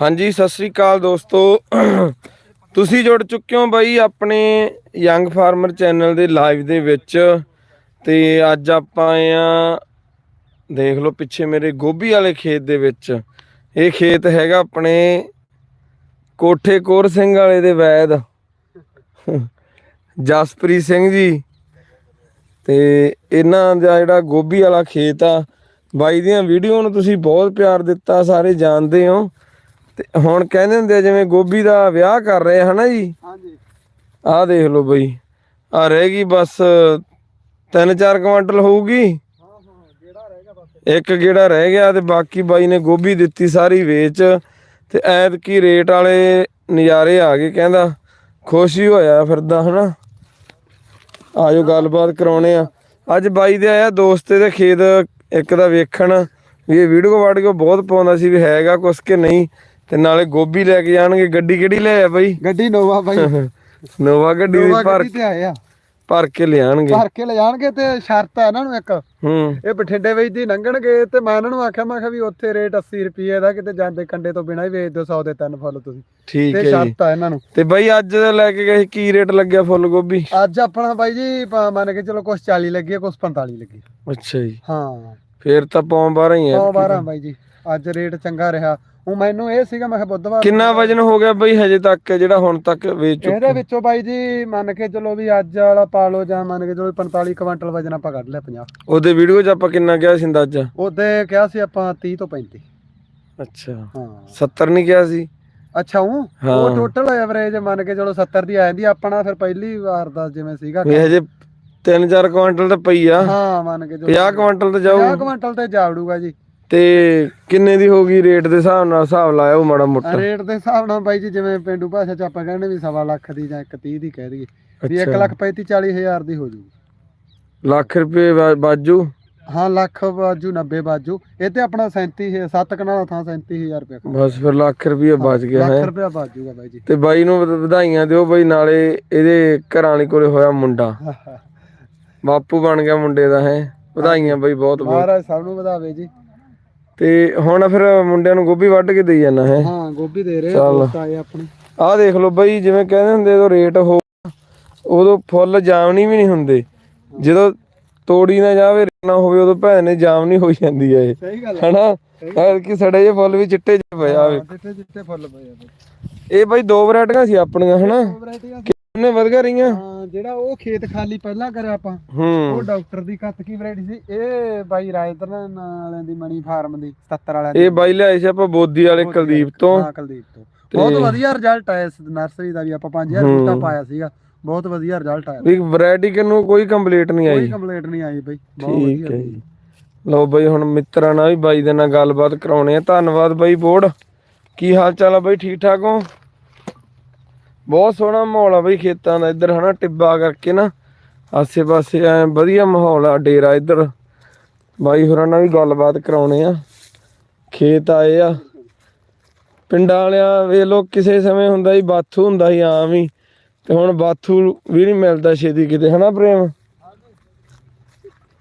ਹਾਂਜੀ, ਸਤਿ ਸ੍ਰੀ ਅਕਾਲ ਦੋਸਤੋ। ਤੁਸੀਂ ਜੁੜ ਚੁੱਕੇ ਹੋ ਬਾਈ ਆਪਣੇ ਯੰਗ ਫਾਰਮਰ ਚੈਨਲ ਦੇ ਲਾਈਵ ਦੇ ਵਿੱਚ ਤੇ ਅੱਜ ਆਪਾਂ ਆਏ ਆ ਦੇਖ ਲਓ ਪਿੱਛੇ ਮੇਰੇ ਗੋਭੀ ਵਾਲੇ ਖੇਤ ਦੇ ਵਿੱਚ। ਇਹ ਖੇਤ ਹੈਗਾ ਆਪਣੇ ਕੋਠੇ ਕੋਰ ਸਿੰਘ ਵਾਲੇ ਦੇ ਵੈਦ। ਜਸਪ੍ਰੀਤ ਸਿੰਘ ਜੀ। ਤੇ ਇਹਨਾਂ ਦਾ ਜਿਹੜਾ ਗੋਭੀ ਵਾਲਾ ਖੇਤ ਆ ਬਾਈ ਦੀਆਂ ਵੀਡੀਓ ਨੂੰ ਤੁਸੀਂ ਬਹੁਤ ਪਿਆਰ ਦਿੱਤਾ ਸਾਰੇ ਜਾਣਦੇ ਹੋ। ਤੇ ਹੁਣ ਕਹਿੰਦੇ ਹੁੰਦੇ ਜਿਵੇਂ ਗੋਭੀ ਦਾ ਵਿਆਹ ਕਰ ਰਹੇ ਹਨਾ ਜੀ? ਹਾਂਜੀ। ਆਹ ਦੇਖ ਲਓ ਬਈ। ਆ ਰਹਿ ਗਈ ਬਸ 3-4 ਕੁਇੰਟਲ ਹੋਊਗੀ। ਰਹੇਗਾ ਇੱਕ ਗੇੜਾ ਰਹਿ ਗਿਆ ਤੇ ਬਾਕੀ ਬਾਈ ਨੇ ਗੋਭੀ ਦਿੱਤੀ ਸਾਰੀ ਵੇਚ। ਤੇ ਐਤਕੀ ਰੇਟ ਵਾਲੇ ਨਜ਼ਾਰੇ ਆ ਗਏ ਕਹਿੰਦਾ। ਖੁਸ਼ ਹੋਇਆ ਫਿਰਦਾ ਹਨਾ? ਆਜੋ ਗੱਲਬਾਤ ਕਰਾਉਣੇ ਆ। ਅੱਜ ਬਾਈ ਦੇ ਆਇਆ ਦੋਸਤ ਦੇ ਖੇਤ ਇੱਕ ਦਾ ਵੇਖਣ ਵੀ ਇਹ ਵੀਡੀਓ ਵਾੜ ਕੇ ਬਹੁਤ ਪਾਉਂਦਾ ਸੀ ਵੀ ਹੈਗਾ ਕੁਛ ਕਿ ਨਹੀਂ। ਤੇ ਨਾਲੇ ਗੋਭੀ ਲੈ ਕੇ ਜਾਣਗੇ। ਗੱਡੀ ਕਿਹੜੀ ਲੈ ਆ ਬਾਈ? ਗੱਡੀ ਨੋਵਾ ਬਾਈ। ਨੋਵਾ ਗੱਡੀ ਦੀ ਨੋਵਾ ਭਰ ਗੱਡੀ ਤੇ ਆਏ ਆ। ਭਰ ਕੇ ਲਿਆਣਗੇ। ਭਰ ਕੇ ਲੈ ਜਾਣਗੇ ਤੇ ਸ਼ਰਤ ਹੈ ਇਹਨਾਂ ਨੂੰ ਇੱਕ। ਹੂੰ। ਇਹ ਬਠਿੰਡੇ ਵਿੱਚ ਦੀ ਲੰਘਣਗੇ ਤੇ ਮੈਂ ਇਹਨਾਂ ਨੂੰ ਆਖਿਆ ਮੈਂ ਕਿਹਾ ਵੀ ਉੱਥੇ ਰੇਟ 80 ਰੁਪਏ ਦਾ ਕਿਤੇ ਜਾਂਦੇ ਕੰਡੇ ਤੋਂ ਬਿਨਾਂ ਹੀ ਵੇਚ ਦਿਓ 100 ਦੇ ਤਿੰਨ ਫੁੱਲ ਤੁਸੀਂ। ਠੀਕ ਤੇ ਹੈ ਜੀ। ਸ਼ਰਤ ਆ ਇਹਨਾਂ ਨੂੰ। ਤੇ ਬਾਈ ਅੱਜ ਲੈ ਕੇ ਗਏ ਕੀ ਰੇਟ ਲੱਗਿਆ ਫੁੱਲ ਗੋਭੀ? ਅੱਜ ਆਪਣਾ ਬਾਈ ਜੀ ਪ- ਮੰਨ ਕੇ ਚਲੋ ਕੁਛ 40 ਲੱਗੀ ਹੈ, ਕੁਛ 45 ਲੱਗੀ ਅੱਛਾ ਜੀ। ਹਾਂ। ਫੇਰ ਤਾਂ ਪੌਂ 12 ਹੀ ਹੈ 112 ਬਾਈ ਜੀ। ਅੱਜ ਰੇਟ ਚੰਗਾ ਰਿਹਾ। ਉਹ ਮੈਨੂੰ ਇਹ ਸੀਗਾ ਮੈਂ ਕਿਹਾ ਬੁੱਧਵਾਰ ਕਿੰਨਾ ਵਜਨ ਹੋ ਗਿਆ ਬਈ ਹਜੇ ਤੱਕ ਜਿਹੜਾ ਹੁਣ ਤੱਕ ਵੇਚ ਇਹਦੇ ਚੁੱਕੇ ਵਿੱਚੋਂ ਬਾਈ ਜੀ ਮੰਨ ਕੇ ਚਲੋ ਵੀ ਅੱਜ ਵਾਲਾ ਪਾ ਲਓ ਜਾਂ ਮੰਨ ਕੇ ਚਲੋ 45 ਕੁਇੰਟਲ ਵਜਨ ਆਪਾਂ ਕੱਢ ਲਿਆ 50 ਉਹਦੇ ਵੀਡੀਓ 'ਚ ਆਪਾਂ ਕਿੰਨਾ ਕਿਹਾ ਸੀ ਅੰਦਾਜ਼ਾ? ਉਹਦੇ ਕਿਹਾ ਸੀ ਆਪਾਂ 30 ਤੋਂ 35 ਅੱਛਾ। ਹਾਂ। 70 ਨਹੀਂ ਕਿਹਾ ਸੀ? ਅੱਛਾ ਉਹ। ਉਹ ਟੋਟਲ ਐਵਰੇਜ ਮੰਨ ਕੇ ਚਲੋ 70 ਦੀ ਆ ਜਾਂਦੀ ਆਪਣਾ ਫਿਰ ਪਹਿਲੀ ਵਾਰ ਦਾ ਜਿਵੇਂ ਸੀਗਾ ਵੀ ਹਜੇ 3-4 ਕੁਇੰਟਲ ਤਾਂ ਪਈ ਆ। ਹਾਂ ਮੰਨ ਕੇ ਚਲੋ। 50 ਕੁਇੰਟਲ ਤੇ 50 ਜਾਊ। ਕੁਇੰਟਲ ਤੇ ਜਾਵੜੂਗਾ ਜੀ। ਤੇ ਕਿੰਨੇ ਦੀ ਹੋਗੀ ਰੇਟ ਦੇ ਹਿਸਾਬ ਨਾਲ ਹਿਸਾਬ ਲਾਇਆ ਉਹ ਮਾੜਾ ਮੋਟਾ? ਰੇਟ ਦੇ ਹਿਸਾਬ ਨਾਲ ਬਾਈ ਜੀ ਜਿਵੇਂ ਪਿੰਡੂ ਭਾਸ਼ਾ ਚ ਆਪਾਂ ਕਹਿੰਦੇ ਵੀ ਸਵਾ ਲੱਖ ਦੀ ਜਾਂ 130 ਦੀ ਕਹਿ ਦਈਏ ਵੀ 1 ਅੱਛਾ। ਲੱਖ 35 40 ਹਜ਼ਾਰ ਦੀ ਹੋ ਜੂਗੀ। ਲੱਖ ਰੁਪਏ ਬਾਜੂ ਹਾਂ ਲੱਖ ਬਾਜੂ 90 ਬਾਜੂ ਇਹ ਤੇ ਆਪਣਾ 37 7 ਕਨਾਲਾ ਥਾਂ 37000 ਰੁਪਏ ਬਸ ਫਿਰ ਲੱਖ ਰੁਪਏ ਬਚ ਗਿਆ ਹੈ? ਲੱਖ ਰੁਪਏ ਬਾਜੂਗਾ ਬਾਈ ਜੀ। ਤੇ ਬਾਈ ਨੂੰ ਵਧ- ਵਧਾਈਆਂ ਦਿਓ ਬਈ ਨਾਲੇ ਇਹਦੇ ਘਰਾਂ ਵਾਲੀ ਕੋਲੇ ਹੋਇਆ ਮੁੰਡਾ। ਬਾਪੂ ਬਣ ਗਿਆ ਮੁੰਡੇ ਦਾ ਹੈ? ਵਧਾਈਆਂ ਬਈ ਬਹੁਤ ਬਹੁਤ ਮਹਾਰਾਜ ਸਭ ਨੂੰ ਵਧਾਵੇ ਜੀ। ਤੇ ਹੁਣ ਫਿਰ ਮੁੰਡਿਆਂ ਨੂੰ ਗੋਭੀ ਵੱਢ ਕੇ ਦੇਈ ਜਾਣਾ ਹੈ। ਹਾਂ ਗੋਭੀ ਦੇ ਰਹੇ। ਦੋਸਤ ਆਏ ਆਪਣੇ। ਆਹ ਦੇਖ ਲਓ ਬਈ ਜਿਵੇਂ ਕਹਿੰਦੇ ਹੁੰਦੇ ਜਦੋਂ ਰੇਟ ਹੋ ਉਦੋਂ ਫੁੱਲ ਜਾਮਣੀ ਵੀ ਨਹੀਂ ਹੁੰਦੇ। ਜਦੋਂ ਤੋੜੀ ਨਾ ਜਾਵੇ ਨਾ ਹੋਵੇ ਉਦੋਂ ਭੈਣ ਨੇ ਜਾਮਣੀ ਹੋਈ ਜਾਂਦੀ ਹੈ ਇਹ। ਸਹੀ ਗੱਲ ਹਨਾ? ਐਰ ਕਿ ਸੜੇ ਜੇ ਫੁੱਲ ਵੀ ਚਿੱਟੇ ਜਿਹੇ ਪਏ ਆਵੇ ਜਿੱਥੇ ਜਿੱਥੇ ਫੁੱਲ ਪਏ ਆ। ਇਹ ਬਈ ਦੋ ਵੈਰਾਈਟੀਆਂ ਸੀ ਆਪਣੀਆਂ ਹਨਾ? ਵਧ ਗਈਆਂ ਰਹੀਆਂ? ਹਾਂ ਜਿਹੜਾ ਉਹ ਖੇਤ ਖਾਲੀ ਪਹਿਲਾਂ ਕਰਿਆ ਆਪਾਂ ਉਹ ਹੂੰ ਡਾਕਟਰ ਦੀ ਕੱਤ ਕੀ ਵੈਰਾਈਟੀ ਸੀ? ਇਹ ਬਾਈ ਰਾਜਤਨ ਵਾਲਿਆਂ ਦੀ ਮਣੀ ਫਾਰਮ ਦੀ 77 ਵਾਲਿਆਂ ਦੀ। ਇਹ ਬਾਈ ਲਿਆਏ ਸੀ ਆਪਾਂ ਬੋਦੀ ਵਾਲੇ ਕੁਲਦੀਪ ਤੋਂ। ਹਾਂ ਕੁਲਦੀਪ ਤੋਂ। ਬਹੁਤ ਵਧੀਆ ਰਿਜ਼ਲਟ ਆਇਆ ਇਸ ਨਰਸਰੀ ਦਾ ਵੀ ਆਪਾਂ 5000 ਹੂੰ। ਬੂਟਾ ਪਾਇਆ ਸੀਗਾ। ਬਹੁਤ ਵਧੀਆ ਰਿਜ਼ਲਟ ਆਇਆ। ਵੀ ਵੈਰਾਈਟੀ ਕਿਨੂੰ ਕੋਈ ਕੰਪਲੀਟ ਨਹੀਂ ਕੋਈ ਆਈ ਕੰਪਲੇਂਟ ਨਹੀਂ ਆਈ ਬਈ ਬਹੁਤ ਠੀਕ ਵਧੀਆ ਹੈ ਜੀ। ਲਓ ਬਈ ਹੁਣ ਮਿੱਤਰਾਂ ਨਾਲ ਵੀ ਬਾਈ ਦੇ ਨਾਲ ਗੱਲਬਾਤ ਕਰਾਉਣੇ ਆ। ਧੰਨਵਾਦ ਬਾਈ ਬੋੜ ਕੀ ਹਾਲ ਚਾਲ ਆ ਬਾਈ ਠੀਕ ਠਾਕ ਹੋ? ਬਹੁਤ ਸੋਹਣਾ ਮਾਹੌਲ ਆ ਬਈ ਖੇਤਾਂ ਦਾ, ਇੱਧਰ ਹਨਾ ਟਿੱਬਾ ਕਰਕੇ ਨਾ ਆਸੇ ਪਾਸੇ ਐ ਵਧੀਆ ਮਾਹੌਲ ਆ ਡੇਰਾ ਇੱਧਰ। ਬਾਈ ਹੋਰਾਂ ਨਾਲ ਵੀ ਗੱਲਬਾਤ ਕਰਾਉਣੇ ਆ। ਖੇਤ ਆਏ ਆ। ਪਿੰਡਾਂ ਵਾਲਿਆਂ, ਵੇਖ ਲੋ ਕਿਸੇ ਸਮੇਂ ਹੁੰਦਾ ਸੀ ਬਾਥੂ ਹੁੰਦਾ ਸੀ ਆਮ ਹੀ, ਤੇ ਹੁਣ ਬਾਥੂ ਵੀ ਨਹੀਂ ਮਿਲਦਾ ਛੇਤੀ ਕਿਤੇ, ਹਨਾ ਪ੍ਰੇਮ?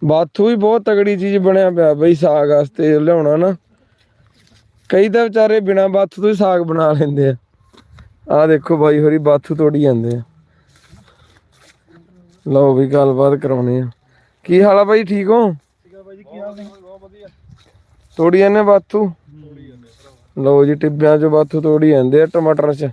ਬਾਥੂ ਵੀ ਬਹੁਤ ਤਗੜੀ ਚੀਜ਼ ਬਣਿਆ ਪਿਆ ਬਈ ਸਾਗ ਵਾਸਤੇ ਲਿਆਉਣਾ ਨਾ। ਕਈ ਤਾਂ ਵਿਚਾਰੇ ਬਿਨਾ ਬਾਥੂ ਤੋਂ ਹੀ ਸਾਗ ਬਣਾ ਲੈਂਦੇ ਆ। ਆਹ ਦੇਖੋ ਬਾਈ ਹੋਰੀ ਬਾਥੂ ਤੋੜੀ ਜਾਂਦੇ ਆ। ਲਓ ਵੀ ਗੱਲਬਾਤ ਕਰਾਉਣੇ ਆ। ਕੀ ਹਾਲ ਆ ਬਾਈ ਠੀਕ ਹੋ? ਬਾਈ ਜੀ ਕੀ ਹਾਲ ਨੇ ਬਹੁਤ ਵਧੀਆ ਤੋੜੀ ਜਾਂਦੇ ਬਾਥੂ? ਲਓ ਜੀ ਟਿੱਬਿਆਂ ਚੋਂ ਬਾਥੂ ਤੋੜੀ ਜਾਂਦੇ ਆ ਟਮਾਟਰ ਚ।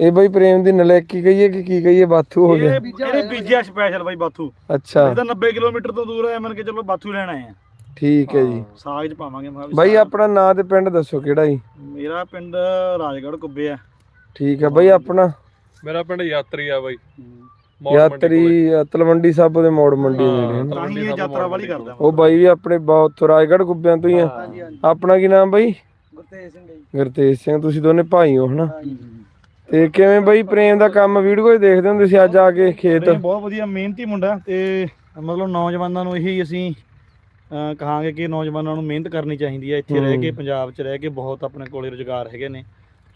ਇਹ ਬਾਈ ਪ੍ਰੇਮ ਦੀ ਨਲੇਕੀ ਕਹੀਏ ਕਿ ਕੀ ਕਹੀਏ ਬਾਥੂ ਹੋ ਗਿਆ? ਇਹਨੇ ਬੀਜਿਆ ਸਪੈਸ਼ਲ ਬਾਈ ਬਾਥੂ। ਅੱਛਾ। ਇਹ ਤਾਂ 90 ਕਿਲੋਮੀਟਰ ਤੋਂ ਦੂਰ ਹੈ ਮੰਨ ਕੇ ਚਲੋ ਬਾਥੂ ਲੈਣ ਆਏ ਆ। ਠੀਕ ਹੈ ਜੀ। ਸਾਗ ਚ ਪਾਵਾਂਗੇ ਬਾਈ ਆਪਣਾ ਨਾਂ ਤੇ ਪਿੰਡ ਦੱਸੋ ਕਿਹੜਾ ਜੀ? ਮੇਰਾ ਪਿੰਡ ਰਾਜਗੜ੍ਹ ਕੁੱਬੇ ਆ। ਠੀਕ ਹੈ ਬਾਈ ਆਪਣਾ? ਮੇਰਾ ਪਿੰਡ ਯਾਤਰੀ ਆ ਬਾਈ। ਯਾਤਰੀ ਤਲਵੰਡੀ ਸਾਬੋ ਦੇ ਮੋੜ ਮੰਡੀ ਨੇੜੇ। ਹਨ। ਤਾਂ ਹੀ ਇਹ ਯਾਤਰਾ ਵਾਲੀ ਕਰਦਾ ਉਹ ਬਾਈ ਵੀ ਆਪਣੇ ਬਹੁਤ ਰਾਜਗੜ੍ਹ ਗੁੱਬਿਆਂ ਤੋਂ ਹੀ ਆ। ਹਾਂਜੀ ਹਾਂਜੀ। ਆਪਣਾ ਕੀ ਨਾਮ ਬਾਈ? ਗੁਰਤੇਜ ਸਿੰਘ ਜੀ। ਗੁਰਤੇਜ ਸਿੰਘ ਤੁਸੀਂ ਦੋਨੇ ਭਾਈ ਹੋ ਹਨਾ? ਤੇ ਕਿਵੇਂ ਬਾਈ ਪ੍ਰੇਮ ਦਾ ਕੰਮ ਵੀਡੀਓ 'ਚ ਦੇਖਦੇ ਹੁੰਦੇ ਸੀ ਅੱਜ ਆ ਕੇ ਖੇਤ? ਬਹੁਤ ਵਧੀਆ ਮਿਹਨਤੀ ਮੁੰਡਾ। ਤੇ ਮਤਲਬ ਨੌਜਵਾਨਾਂ ਨੂੰ ਇਹੀ ਅਸੀਂ ਅਹ, ਕਹਾਂਗੇ ਕਿ ਨੌਜਵਾਨਾਂ ਨੂੰ ਮਿਹਨਤ ਕਰਨੀ ਚਾਹੀਦੀ ਹੈ ਇੱਥੇ ਰਹਿ ਕੇ ਪੰਜਾਬ 'ਚ ਰਹਿ ਕੇ ਬਹੁਤ ਆਪਣੇ ਕੋਲੇ ਰੁਜ਼ਗਾਰ ਹੈਗੇ ਨੇ।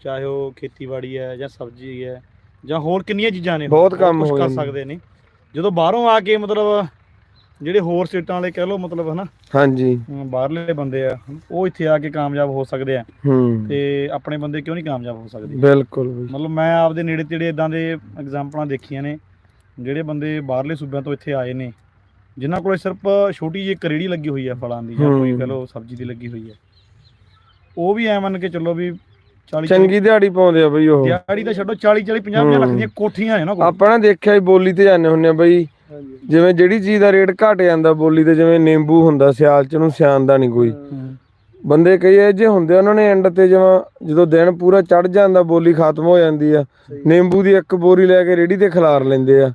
ਚਾਹੇ ਉਹ ਖੇਤੀਬਾੜੀ ਹੈ ਜਾਂ ਸਬਜ਼ੀ ਹੈ ਜਾਂ ਹੋਰ ਕਿੰਨੀਆਂ ਚੀਜ਼ਾਂ ਨੇ ਬਹੁਤ ਕੰਮ ਹੋ ਕਰ ਜਾਂਦੇ। ਸਕਦੇ ਨੇ। ਜਦੋਂ ਬਾਹਰੋਂ ਆ ਕੇ ਮਤਲਬ ਜਿਹੜੇ ਹੋਰ ਸਟੇਟਾਂ ਵਾਲੇ ਕਹਿ ਲਓ ਮਤਲਬ ਹਨਾ ਹਾਂਜੀ। ਅਮ ਬਾਹਰਲੇ ਬੰਦੇ ਆ ਉਹ ਇੱਥੇ ਆ ਕੇ ਕਾਮਯਾਬ ਹੋ ਸਕਦੇ ਆ ਹੂੰ। ਤੇ ਆਪਣੇ ਬੰਦੇ ਕਿਉਂ ਨਹੀਂ ਕਾਮਯਾਬ ਹੋ ਸਕਦੇ? ਬਿਲਕੁਲ ਬਈ ਮਤਲਬ ਮੈਂ ਆਪਦੇ ਨੇੜੇ ਤੇੜੇ ਇਦਾਂ ਦੇ ਐਗਜ਼ਾਮਪਲਾਂ ਦੇਖੀਆਂ ਨੇ ਜਿਹੜੇ ਬੰਦੇ ਬਾਹਰਲੇ ਸੂਬਿਆਂ ਤੋਂ ਇੱਥੇ ਆਏ ਨੇ ਜਿਨ੍ਹਾਂ ਕੋਲੇ ਸਿਰਫ ਛੋਟੀ ਜਿਹੀ ਇੱਕ ਰੇਹੜੀ ਲੱਗੀ ਹੋਈ ਆ ਫਲਾਂ ਦੀ ਜਾਂ ਕੋਈ ਹੂੰ। ਕਹ ਲਓ ਸਬਜ਼ੀ ਦੀ ਲੱਗੀ ਹੋਈ ਆ। ਉਹ ਵੀ ਐ ਮੰਨ ਕੇ ਚੱਲੋ ਵੀ 40 ਚੰਗੀ ਦਿਹਾੜੀ ਪਾਉਂਦੇ ਆ ਬਈ ਉਹ। ਦਿਹਾੜੀ ਤਾਂ ਛੱਡੋ 40 40 50 50 ਲੱਖ। ਦੀਆਂ ਕੋਠੀਆਂ ਨੇ ਨਾ ਕੋਲ। ਆਪਾਂ ਨਾ ਦੇਖਿਆ ਹੀ ਬੋਲੀ ਤੇ ਜਾਂਦੇ ਹੁੰਨੇ ਆ ਬਈ। ਜਿਵੇਂ ਜਿਹੜੀ ਚੀਜ਼ ਦਾ ਰੇਟ ਘਟ ਜਾਂਦਾ ਬੋਲੀ ਤੇ ਜਿਵੇਂ ਨਿੰਬੂ ਹੁੰਦਾ ਸਿਆਲ ਚ ਨੂੰ ਸਿਆਣਦਾ ਨਹੀਂ ਕੋਈ। ਬੰਦੇ ਕਈ ਇਹ ਜੇ ਹੁੰਦੇ ਆ, ਉਹਨਾਂ ਨੇ ਐਂਡ ਤੇ ਜਿਵੇਂ ਜਦੋਂ ਦਿਨ ਪੂਰਾ ਚੜ ਜਾਂਦਾ ਬੋਲੀ ਖਤਮ ਹੋ ਜਾਂਦੀ ਆ। ਨਿੰਬੂ ਦੀ ਇੱਕ ਬੋਰੀ ਲੈ ਕੇ ਰੇੜੀ ਤੇ ਖਿਲਾਰ ਲੈਂਦੇ ਆ।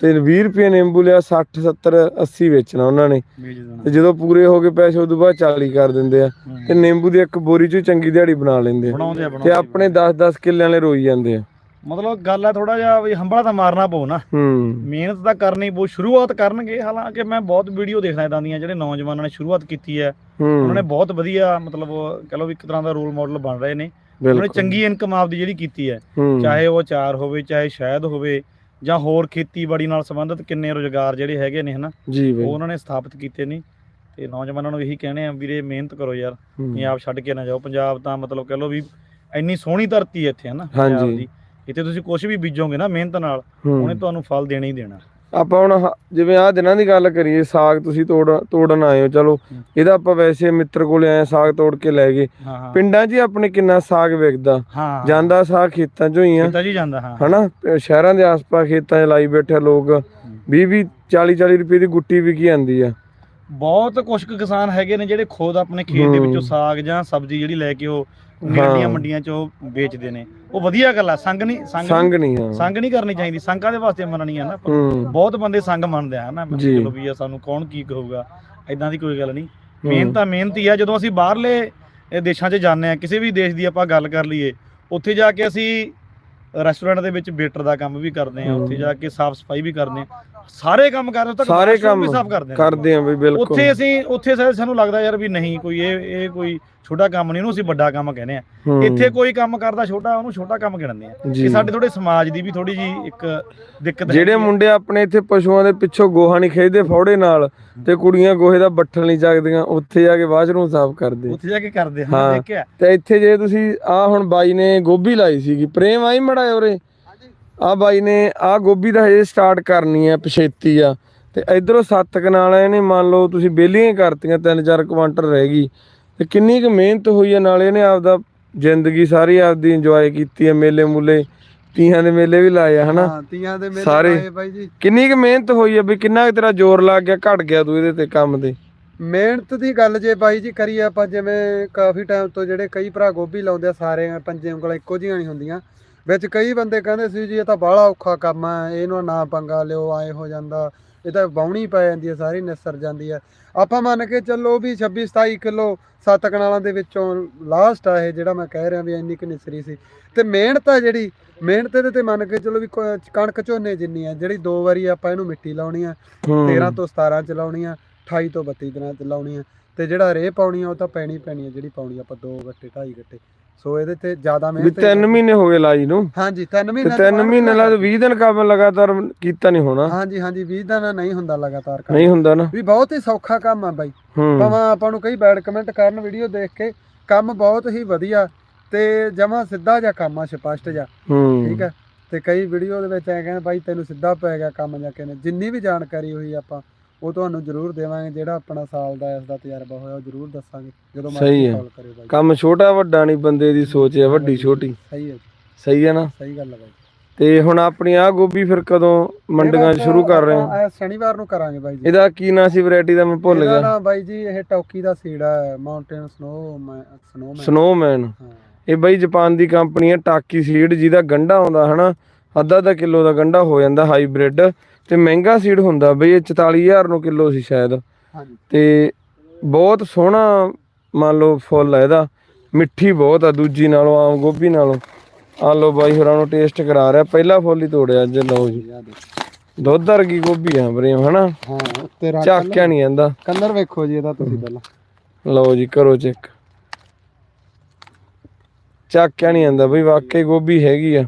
ਤੇ 20 ਰੁਪਏ ਨਿੰਬੂ ਲਿਆ 60 70 80 ਵੇਚਣਾ ਉਹਨਾਂ ਨੇ। ਤੇ ਜਦੋਂ ਪੂਰੇ ਹੋ ਗਏ ਪੈਸੇ ਉਦੋਂ ਬਾਅਦ 40 ਕਰ ਦਿੰਦੇ ਆ। ਤੇ ਨਿੰਬੂ ਦੀ ਇੱਕ ਬੋਰੀ ਚੋਂ ਚੰਗੀ ਦਿਹਾੜੀ ਬਣਾ ਲੈਂਦੇ ਆ। ਆ ਤੇ ਆ। ਆਪਣੇ 10 10 ਕਿੱਲਿਆਂ ਵਾਲੇ ਰੋਈ ਜਾਂਦੇ ਆ। ਮਤਲਬ ਗੱਲ ਆ ਥੋੜਾ ਜਿਹਾ ਵੀ ਹੰਬਲਾ ਤਾਂ ਮਾਰਨਾ ਪਊ ਨਾ। ਮਿਹਨਤ ਤਾਂ ਕਰਨੀ ਪਊ ਸ਼ੁਰੂਆਤ ਕਰਨਗੇ। ਹਾਲਾਂਕਿ ਮੈਂ ਬਹੁਤ ਵੀਡੀਓ ਦੇਖਦਾ ਇਦਾਂ ਦੀਆਂ ਜਿਹੜੇ ਨੌਜਵਾਨਾਂ ਨੇ ਸ਼ੁਰੂਆਤ ਕੀਤੀ ਹੈ। ਉਹਨਾਂ ਨੇ ਬਹੁਤ ਵਧੀਆ ਮਤਲਬ ਕਹ ਲਓ ਵੀ ਇੱਕ ਤਰ੍ਹਾਂ ਦਾ ਰੋਲ ਮਾਡਲ ਬਣ ਰਹੇ ਨੇ। ਉਹਨਾਂ ਚੰਗੀ ਇਨਕਮ ਆਪਦੀ ਜਿਹੜੀ ਕੀਤੀ ਹੈ। ਹੂੰ, ਚਾਹੇ ਉਹ ਅਚਾਰ ਹੋਵੇ ਚਾਹੇ ਸ਼ਹਿਦ ਹੋਵੇ। ਜਾਂ ਹੋਰ ਖੇਤੀਬਾੜੀ ਨਾਲ ਸੰਬੰਧਿਤ ਕਿੰਨੇ ਰੋਜ਼ਗਾਰ ਜਿਹੜੇ ਹੈਗੇ ਨੇ ਹਨਾ? ਜੀ ਉਹ ਬਈ ਉਹਨਾਂ ਨੇ ਸਥਾਪਿਤ ਕੀਤੇ ਨੇ। ਤੇ ਨੌਜਵਾਨਾਂ ਨੂੰ ਇਹੀ ਕਹਿਣੇ ਆ ਵੀਰੇ ਮਿਹਨਤ ਕਰੋ ਯਾਰ। ਹੂੰ, ਪੰਜਾਬ ਛੱਡ ਕੇ ਨਾ ਜਾਓ। ਪੰਜਾਬ ਤਾਂ ਮਤਲਬ ਕਹ ਲਓ ਵੀ ਇੰਨੀ ਸੋਹਣੀ ਧਰਤੀ ਹੈ ਇੱਥੇ ਹਨਾ? ਹਾਂਜੀ। ਪੰਜਾਬ ਦੀ। ਇੱਥੇ ਤੁਸੀਂ ਕੁਝ ਵੀ ਬੀਜੋਗੇ ਨਾ ਮਿਹਨਤ ਨਾਲ ਹੂੰ। ਉਹਨੇ ਤੁਹਾਨੂੰ ਫਲ ਦੇਣਾ ਹੀ ਦੇਣਾ। ਆਪਾਂ ਹੁਣ ਹ- ਜਿਵੇਂ ਆਹ ਦਿਨਾਂ ਦੀ ਗੱਲ ਕਰੀਏ ਸਾਗ ਤੁਸੀਂ ਤੋੜ ਤੋੜਨ ਆਏ ਹੋ ਚਲੋ। ਇਹਦਾ ਆਪਾਂ ਵੈਸੇ ਮਿੱਤਰ ਕੋਲੇ ਆਏ ਸਾਗ ਤੋੜ ਕੇ ਲੈ ਗਏ। ਹਾਂ ਹਾਂ। ਪਿੰਡਾਂ 'ਚ ਹੀ ਆਪਣੇ ਕਿੰਨਾ ਸਾਗ ਵਿਕਦਾ। ਹਾਂ। ਜਾਂਦਾ ਸਾਗ ਖੇਤਾਂ 'ਚੋਂ ਹੀ ਆ। ਪਿਤਾ ਜੀ ਜਾਂਦਾ ਹਾਂ। ਹਨਾ? ਤੇ ਸ਼ਹਿਰਾਂ ਦੇ ਆਸ-ਪਾਸ ਖੇਤਾਂ 'ਚ ਲਾਈ ਬੈਠੇ ਲੋਕ। 20 20 40 40 ਰੁਪਏ ਦੀ ਗੁੱਟੀ ਵਿਕੀ ਜਾਂਦੀ ਆ। ਬਹੁਤ ਕੁਝ ਕੁ ਕਿਸਾਨ ਹੈਗੇ ਨੇ ਜਿਹੜੇ ਖੁਦ ਆਪਣੇ ਖੇਤ ਦੇ ਹੂੰ। ਵਿੱਚੋਂ ਸਾਗ ਜਾਂ ਸਬਜ਼ੀ ਜਿਹੜੀ ਲੈ ਕੇ ਉਹ ਹਾਂ। ਮੰਡੀਆਂ 'ਚ ਉਹ ਵੇਚਦੇ ਨੇ। ਉਹ ਵਧੀਆ ਗੱਲ ਆ ਸੰਗ ਨਹੀਂ ਸੰਗ ਸੰਗ ਨਹੀਂ ਆ ਸੰਗ ਨਹੀਂ ਕਰਨੀ ਚਾਹੀਦੀ। ਸੰਗਾਂ ਦੇ ਵਾਸਤੇ ਮੰਨਣੀ ਆ ਨਾ। ਹੂੰ। ਬਹੁਤ ਬੰਦੇ ਸੰਗ ਮੰਨਦੇ ਆ ਨਾ। ਚਲੋ ਵੀ ਇਹ ਸਾਨੂੰ ਕੌਣ ਕੀ ਕਹੂਗਾ। ਐਦਾਂ ਦੀ ਕੋਈ ਗੱਲ ਨਹੀਂ। ਮਿਹਨਤ ਤਾਂ ਮਿਹਨਤ ਹੀ ਆ। ਜਦੋਂ ਅਸੀਂ ਬਾਹਰਲੇ ਦੇਸ਼ਾਂ 'ਚ ਜਾਂਦੇ ਆ ਕਿਸੇ ਵੀ ਦੇਸ਼ ਦੀ ਆਪਾਂ ਗੱਲ ਕਰ ਲਈਏ ਉੱਥੇ ਜਾ ਕੇ ਅਸੀਂ ਰੈਸਟੋਰੈਂਟ ਦੇ ਵਿੱਚ ਵੇਟਰ ਦਾ ਕੰਮ ਵੀ ਕਰਦੇ ਆ। ਉੱਥੇ ਹੂੰ। ਜਾ ਕੇ ਸਾਫ਼ ਸਫ਼ਾਈ ਵੀ ਕਰਦੇ ਆ। ਸਾਰੇ ਕੰਮ ਕਰਦੇ ਉੱਥੇ ਸਾਰੇ washroom ਕੰਮ ਵੀ ਸਾਫ਼ ਕਰਦੇ ਆ ਕਰਦੇ ਆ ਬਈ ਬਿਲਕੁਲ। ਉੱਥੇ ਅਸੀਂ ਉੱਥੇ ਸਾ- ਸਾਨੂੰ ਲੱਗਦਾ ਯਾਰ ਵੀ ਨਹੀਂ ਕੋਈ ਇਹ ਇਹ ਕੋਈ ਛੋਟਾ ਕੰਮ ਨਹੀਂ ਉਹਨੂੰ ਅਸੀਂ ਵੱਡਾ ਕੰਮ ਕਹਿੰਦੇ ਆ ਇੱਥੇ ਕੋਈ ਕੰਮ ਕਰਦਾ ਛੋਟਾ ਉਹਨੂੰ ਛੋਟਾ ਕੰਮ ਗਿਣਦੇ ਆ। ਇਹ ਸਾਡੇ ਥੋੜੇ ਸਮਾਜ ਦੀ ਵੀ ਥੋੜੀ ਜੀ ਇੱਕ ਦਿੱਕਤ ਜਿਹੜੇ। ਮੁੰਡੇ ਆਪਣੇ ਇੱਥੇ ਪਸ਼ੂਆਂ ਦੇ ਪਿੱਛੋਂ ਗੋਹਾ ਨਹੀਂ ਖੇਡਦੇ ਫੌੜੇ ਨਾਲ ਤੇ ਕੁੜੀਆਂ ਗੋਹੇ ਦਾ ਬੱਠਲ ਨਹੀਂ ਚੱਕਦੀਆਂ ਉੱਥੇ ਜਾ ਕੇ ਵਾਸ਼ਰੂਮ ਸਾਫ਼ ਕਰਦੇ। ਉੱਥੇ ਜਾ ਕੇ ਕਰਦੇ ਹਾਂ। ਹਾਂ। ਦੇਖਿਆ। ਤੇ ਇੱਥੇ ਜੇ ਤੁਸੀਂ ਆ ਹੁਣ ਬਾਈ ਨੇ ਗੋਭੀ ਲਾਈ ਸੀਗੀ ਪ੍ਰੇਮ ਆਈ ਮੜਾ ਉਰੇ? ਆ ਬਾਈ ਨੇ ਆ ਗੋਭੀ ਦਾ ਹਜੇ ਸਟਾਰਟ ਕਰਨੀ ਆ ਪਛੇਤੀ ਆ। ਤੇ ਇਧਰੋਂ ਸੱਤ ਕਨਾਲ ਇਹਨੇ ਮੰਨ ਲਓ ਤੁਸੀਂ ਬੇਲੀਆਂ ਕਰਤੀਆਂ ਤਿੰਨ ਚਾਰ ਕੁਆਂਟਲ ਰਹਿ ਗਈ। ਤੇ ਕਿੰਨੀ ਕੁ ਮਿਹਨਤ ਹੋਈ ਆ ਨਾਲੇ ਇਹਨੇ ਆਪਦਾ ਜ਼ਿੰਦਗੀ ਸਾਰੀ ਆਪਦੀ ਇੰਜੋਏ ਕੀਤੀ ਆ ਮੇਲੇ ਮੂਲੇ ਤੀਆਂ ਦੇ ਮੇਲੇ ਵੀ ਲਾਏ ਆ ਹਨਾ? ਹਾਂ ਤੀਆਂ ਦੇ ਮੇਲੇ ਸਾਰੇ। ਲਾਏ ਬਾਈ ਜੀ। ਕਿੰਨੀ ਕੁ ਮਿਹਨਤ ਹੋਈ ਆ ਵੀ ਕਿੰਨਾ ਕੁ ਤੇਰਾ ਜ਼ੋਰ ਲੱਗ ਗਿਆ ਘਟ ਗਿਆ ਤੂੰ ਇਹਦੇ ਤੇ ਕੰਮ ਤੇ? ਮਿਹਨਤ ਦੀ ਗੱਲ ਜੇ ਬਾਈ ਜੀ ਕਰੀਏ ਆਪਾਂ ਜਿਵੇਂ ਕਾਫੀ ਟਾਈਮ ਤੋਂ ਜਿਹੜੇ ਕਈ ਭਰਾ ਗੋਭੀ ਲਾਉਂਦੇ ਆ ਸਾਰੇ ਪੰਜੇ ਉਂਗਲਾਂ ਇੱਕੋ ਜਿਹੀਆਂ ਨਹੀਂ ਹੁੰਦੀਆਂ। ਵਿੱਚ ਕਈ ਬੰਦੇ ਕਹਿੰਦੇ ਸੀ ਜੀ ਇਹ ਤਾਂ ਬਾਹਲਾ ਔਖਾ ਕੰਮ ਆ ਇਹਨੂੰ ਨਾ ਪੰਗਾ ਲਿਓ ਆਏ ਹੋ ਜਾਂਦਾ। ਇਹ ਤਾਂ ਬਾਉਣੀ ਪੈ ਜਾਂਦੀ ਹੈ ਸਾਰੀ ਨਿਸਰ ਜਾਂਦੀ ਹੈ ਆਪਾਂ ਮੰਨ ਕੇ ਚੱਲੋ ਵੀ 26 27 ਕਿਲੋ ਸੱਤ ਕਨਾਲਾਂ ਦੇ ਵਿੱਚੋਂ ਲਾਸਟ ਆ ਇਹ ਜਿਹੜਾ ਮੈਂ ਕਹਿ ਰਿਹਾ ਵੀ ਇੰਨੀ ਕੁ ਨਿਸਰੀ ਸੀ। ਤੇ ਮਿਹਨਤ ਆ ਜਿਹੜੀ ਮਿਹਨਤ ਇਹਦੇ ਤੇ ਮੰਨ ਕੇ ਚੱਲੋ ਵੀ ਕਣਕ ਝੋਨੇ ਜਿੰਨੀ ਆ ਜਿਹੜੀ ਦੋ ਵਾਰੀ ਆਪਾਂ ਇਹਨੂੰ ਮਿੱਟੀ ਲਾਉਣੀ ਆ ਹੂੰ। 13 ਤੋਂ 17 ਚ ਲਾਉਣੀ ਆ 28 ਤੋਂ 32 ਦਿਨਾਂ ਚ ਲਾਉਣੀ ਆ। ਤੇ ਜਿਹੜਾ ਰੇ ਪਾਉਣੀ ਆ ਉਹ ਤਾਂ ਪੈਣੀ ਪੈਣੀ ਆ ਜਿਹੜੀ ਪਾਉਣੀ ਆ ਆਪਾਂ ਦੋ ਗੱਟੇ ਢਾਈ ਗੱਟੇ। ਸੋ ਇਹਦੇ ਤੇ ਜ਼ਿਆਦਾ ਵੀ ਮਿਹਨਤ ਤਿੰਨ ਮਹੀਨੇ ਹੋ ਗਏ ਲਾਈ ਨੂੰ। ਹਾਂਜੀ ਤਿੰਨ ਤੇ ਮਹੀਨੇ ਤਿੰਨ ਮਹੀਨੇ ਲਾ 20 ਦਿਨ ਕੰਮ ਲਗਾਤਾਰ ਕੀਤਾ ਨਹੀਂ ਹੋਣਾ। ਹਾਂਜੀ ਹਾਂਜੀ 20 ਦਿਨ ਨਹੀਂ ਹੁੰਦਾ ਲਗਾਤਾਰ ਕੰਮ। ਨਹੀਂ ਹੁੰਦਾ ਨਾ। ਵੀ ਬਹੁਤ ਹੀ ਸੌਖਾ ਕੰਮ ਆ ਬਾਈ। ਹੂੰ। ਭਾਵੇਂ ਆਪਾਂ ਨੂੰ ਕਈ ਬੈਡ ਕਮੈਂਟ ਕਰਨ ਵੀਡੀਓ ਦੇਖ ਕੇ ਕੰਮ ਬਹੁਤ ਹੀ ਵਧੀਆ ਤੇ ਜਮਾ ਸਿੱਧਾ ਜਿਹਾ ਕੰਮ ਆ ਸਪਸ਼ਟ ਜਿਹਾ। ਹੂੰ। ਠੀਕ ਹੈ ਤੇ ਕਈ ਵੀਡੀਓ ਦੇ ਵਿੱਚ ਐ ਕਹਿੰਦੇ ਬਾਈ ਤੈਨੂੰ ਸਿੱਧਾ ਪੈ ਗਿਆ ਕੰਮ ਜਾਂ ਕਿਵੇਂ? ਜਿੰਨੀ ਵੀ ਜਾਣਕਾਰੀ ਹੋਈ ਆਪਾਂ ਉਹ ਤੁਹਾਨੂੰ ਜ਼ਰੂਰ ਦੇਵਾਂਗੇ ਜਿਹੜਾ ਆਪਣਾ ਸਾਲ ਦਾ ਇਸ ਦਾ ਤਜਰਬਾ ਹੋਇਆ ਉਹ ਜ਼ਰੂਰ ਦੱਸਾਂਗੇ ਜਦੋਂ ਸਹੀ ਮਰਜ਼ੀ ਹੈ। ਕਾਲ ਕਰਿਓ ਬਾਈ। ਕੰਮ ਛੋਟਾ ਵੱਡਾ ਨਹੀਂ ਬੰਦੇ ਦੀ ਸੋਚ ਹੈ ਵੱਡੀ ਛੋਟੀ। ਸਹੀ ਹੈ ਜੀ, ਸਹੀ ਹੈ ਨਾ? ਸਹੀ ਗੱਲ ਹੈ ਬਾਈ। ਤੇ ਹੁਣ ਆਪਣੀ ਆ ਗੋਭੀ ਫਿਰ ਕਦੋਂ ਮੰਡੀਆਂ 'ਚ ਸ਼ੁਰੂ ਕਰ ਰਹੇ ਹੋ? ਆਪਾਂ, ਇਹ ਸ਼ਨੀਵਾਰ ਨੂੰ ਕਰਾਂਗੇ ਬਾਈ ਜੀ। ਇਹਦਾ ਕੀ ਨਾਂ ਸੀ ਵੈਰਾਈਟੀ ਦਾ ਮੈਂ ਭੁੱਲ ਇਹਦਾ ਗਿਆ। ਨਾ ਬਾਈ ਜੀ ਇਹ ਟੌਕੀ ਦਾ ਸੀੜਾ ਹੈ ਮਾਊਂਟੇਨ ਸਨੋ ਸਨੋਮੈਨ ਸਨੋਮੈਨ ਹਾਂ। ਇਹ ਬਈ ਜਾਪਾਨ ਦੀ ਕੰਪਨੀ ਹੈ ਟਾਕੀ ਸੀਡ ਜਿਹਦਾ ਗੰਡਾ ਆਉਂਦਾ ਹਨਾ? ਅੱਧਾ ਅੱਧਾ ਕਿਲੋ ਦਾ ਗੰਡਾ ਹੋ ਜਾਂਦਾ ਹਾਈਬ੍ਰਿਡ ਤੇ ਮਹਿੰਗਾ ਸੀਡ ਹੁੰਦਾ ਬਈ ਇਹ 44000 ਨੂੰ ਕਿਲੋ ਸੀ ਸ਼ਾਇਦ। ਹਾਂਜੀ। ਤੇ ਬਹੁਤ ਸੋਹਣਾ ਮੰਨ ਲਓ ਫੁੱਲ ਹੈ ਇਹਦਾ। ਮਿੱਠੀ ਬਹੁਤ ਆ ਦੂਜੀ ਨਾਲੋਂ ਆਮ ਗੋਭੀ ਨਾਲੋਂ। ਆ ਲਓ ਬਾਈ ਹੋਰਾਂ ਨੂੰ ਟੇਸਟ ਕਰਾ ਰਿਹਾ ਪਹਿਲਾ ਫੁੱਲ ਹੀ ਤੋੜਿਆ ਅੱਜ ਲਓ ਜੀ। ਦੁੱਧ ਵਰਗੀ ਗੋਭੀ ਆ ਬਰੇ ਹਨਾ? ਹਾਂ ਉੱਤੇ ਰੱਖ ਝਾਕਿਆ ਨਹੀਂ ਜਾਂਦਾ ਕੰਦਰ ਵੇਖੋ ਜੀ ਇਹਦਾ ਤੁਸੀਂ ਪਹਿਲਾਂ। ਲਓ ਜੀ ਕਰੋ ਚੈੱਕ ਝਾਕਿਆ ਨਹੀਂ ਜਾਂਦਾ ਬਈ ਵਾਕਈ ਗੋਭੀ ਹੈਗੀ ਆ।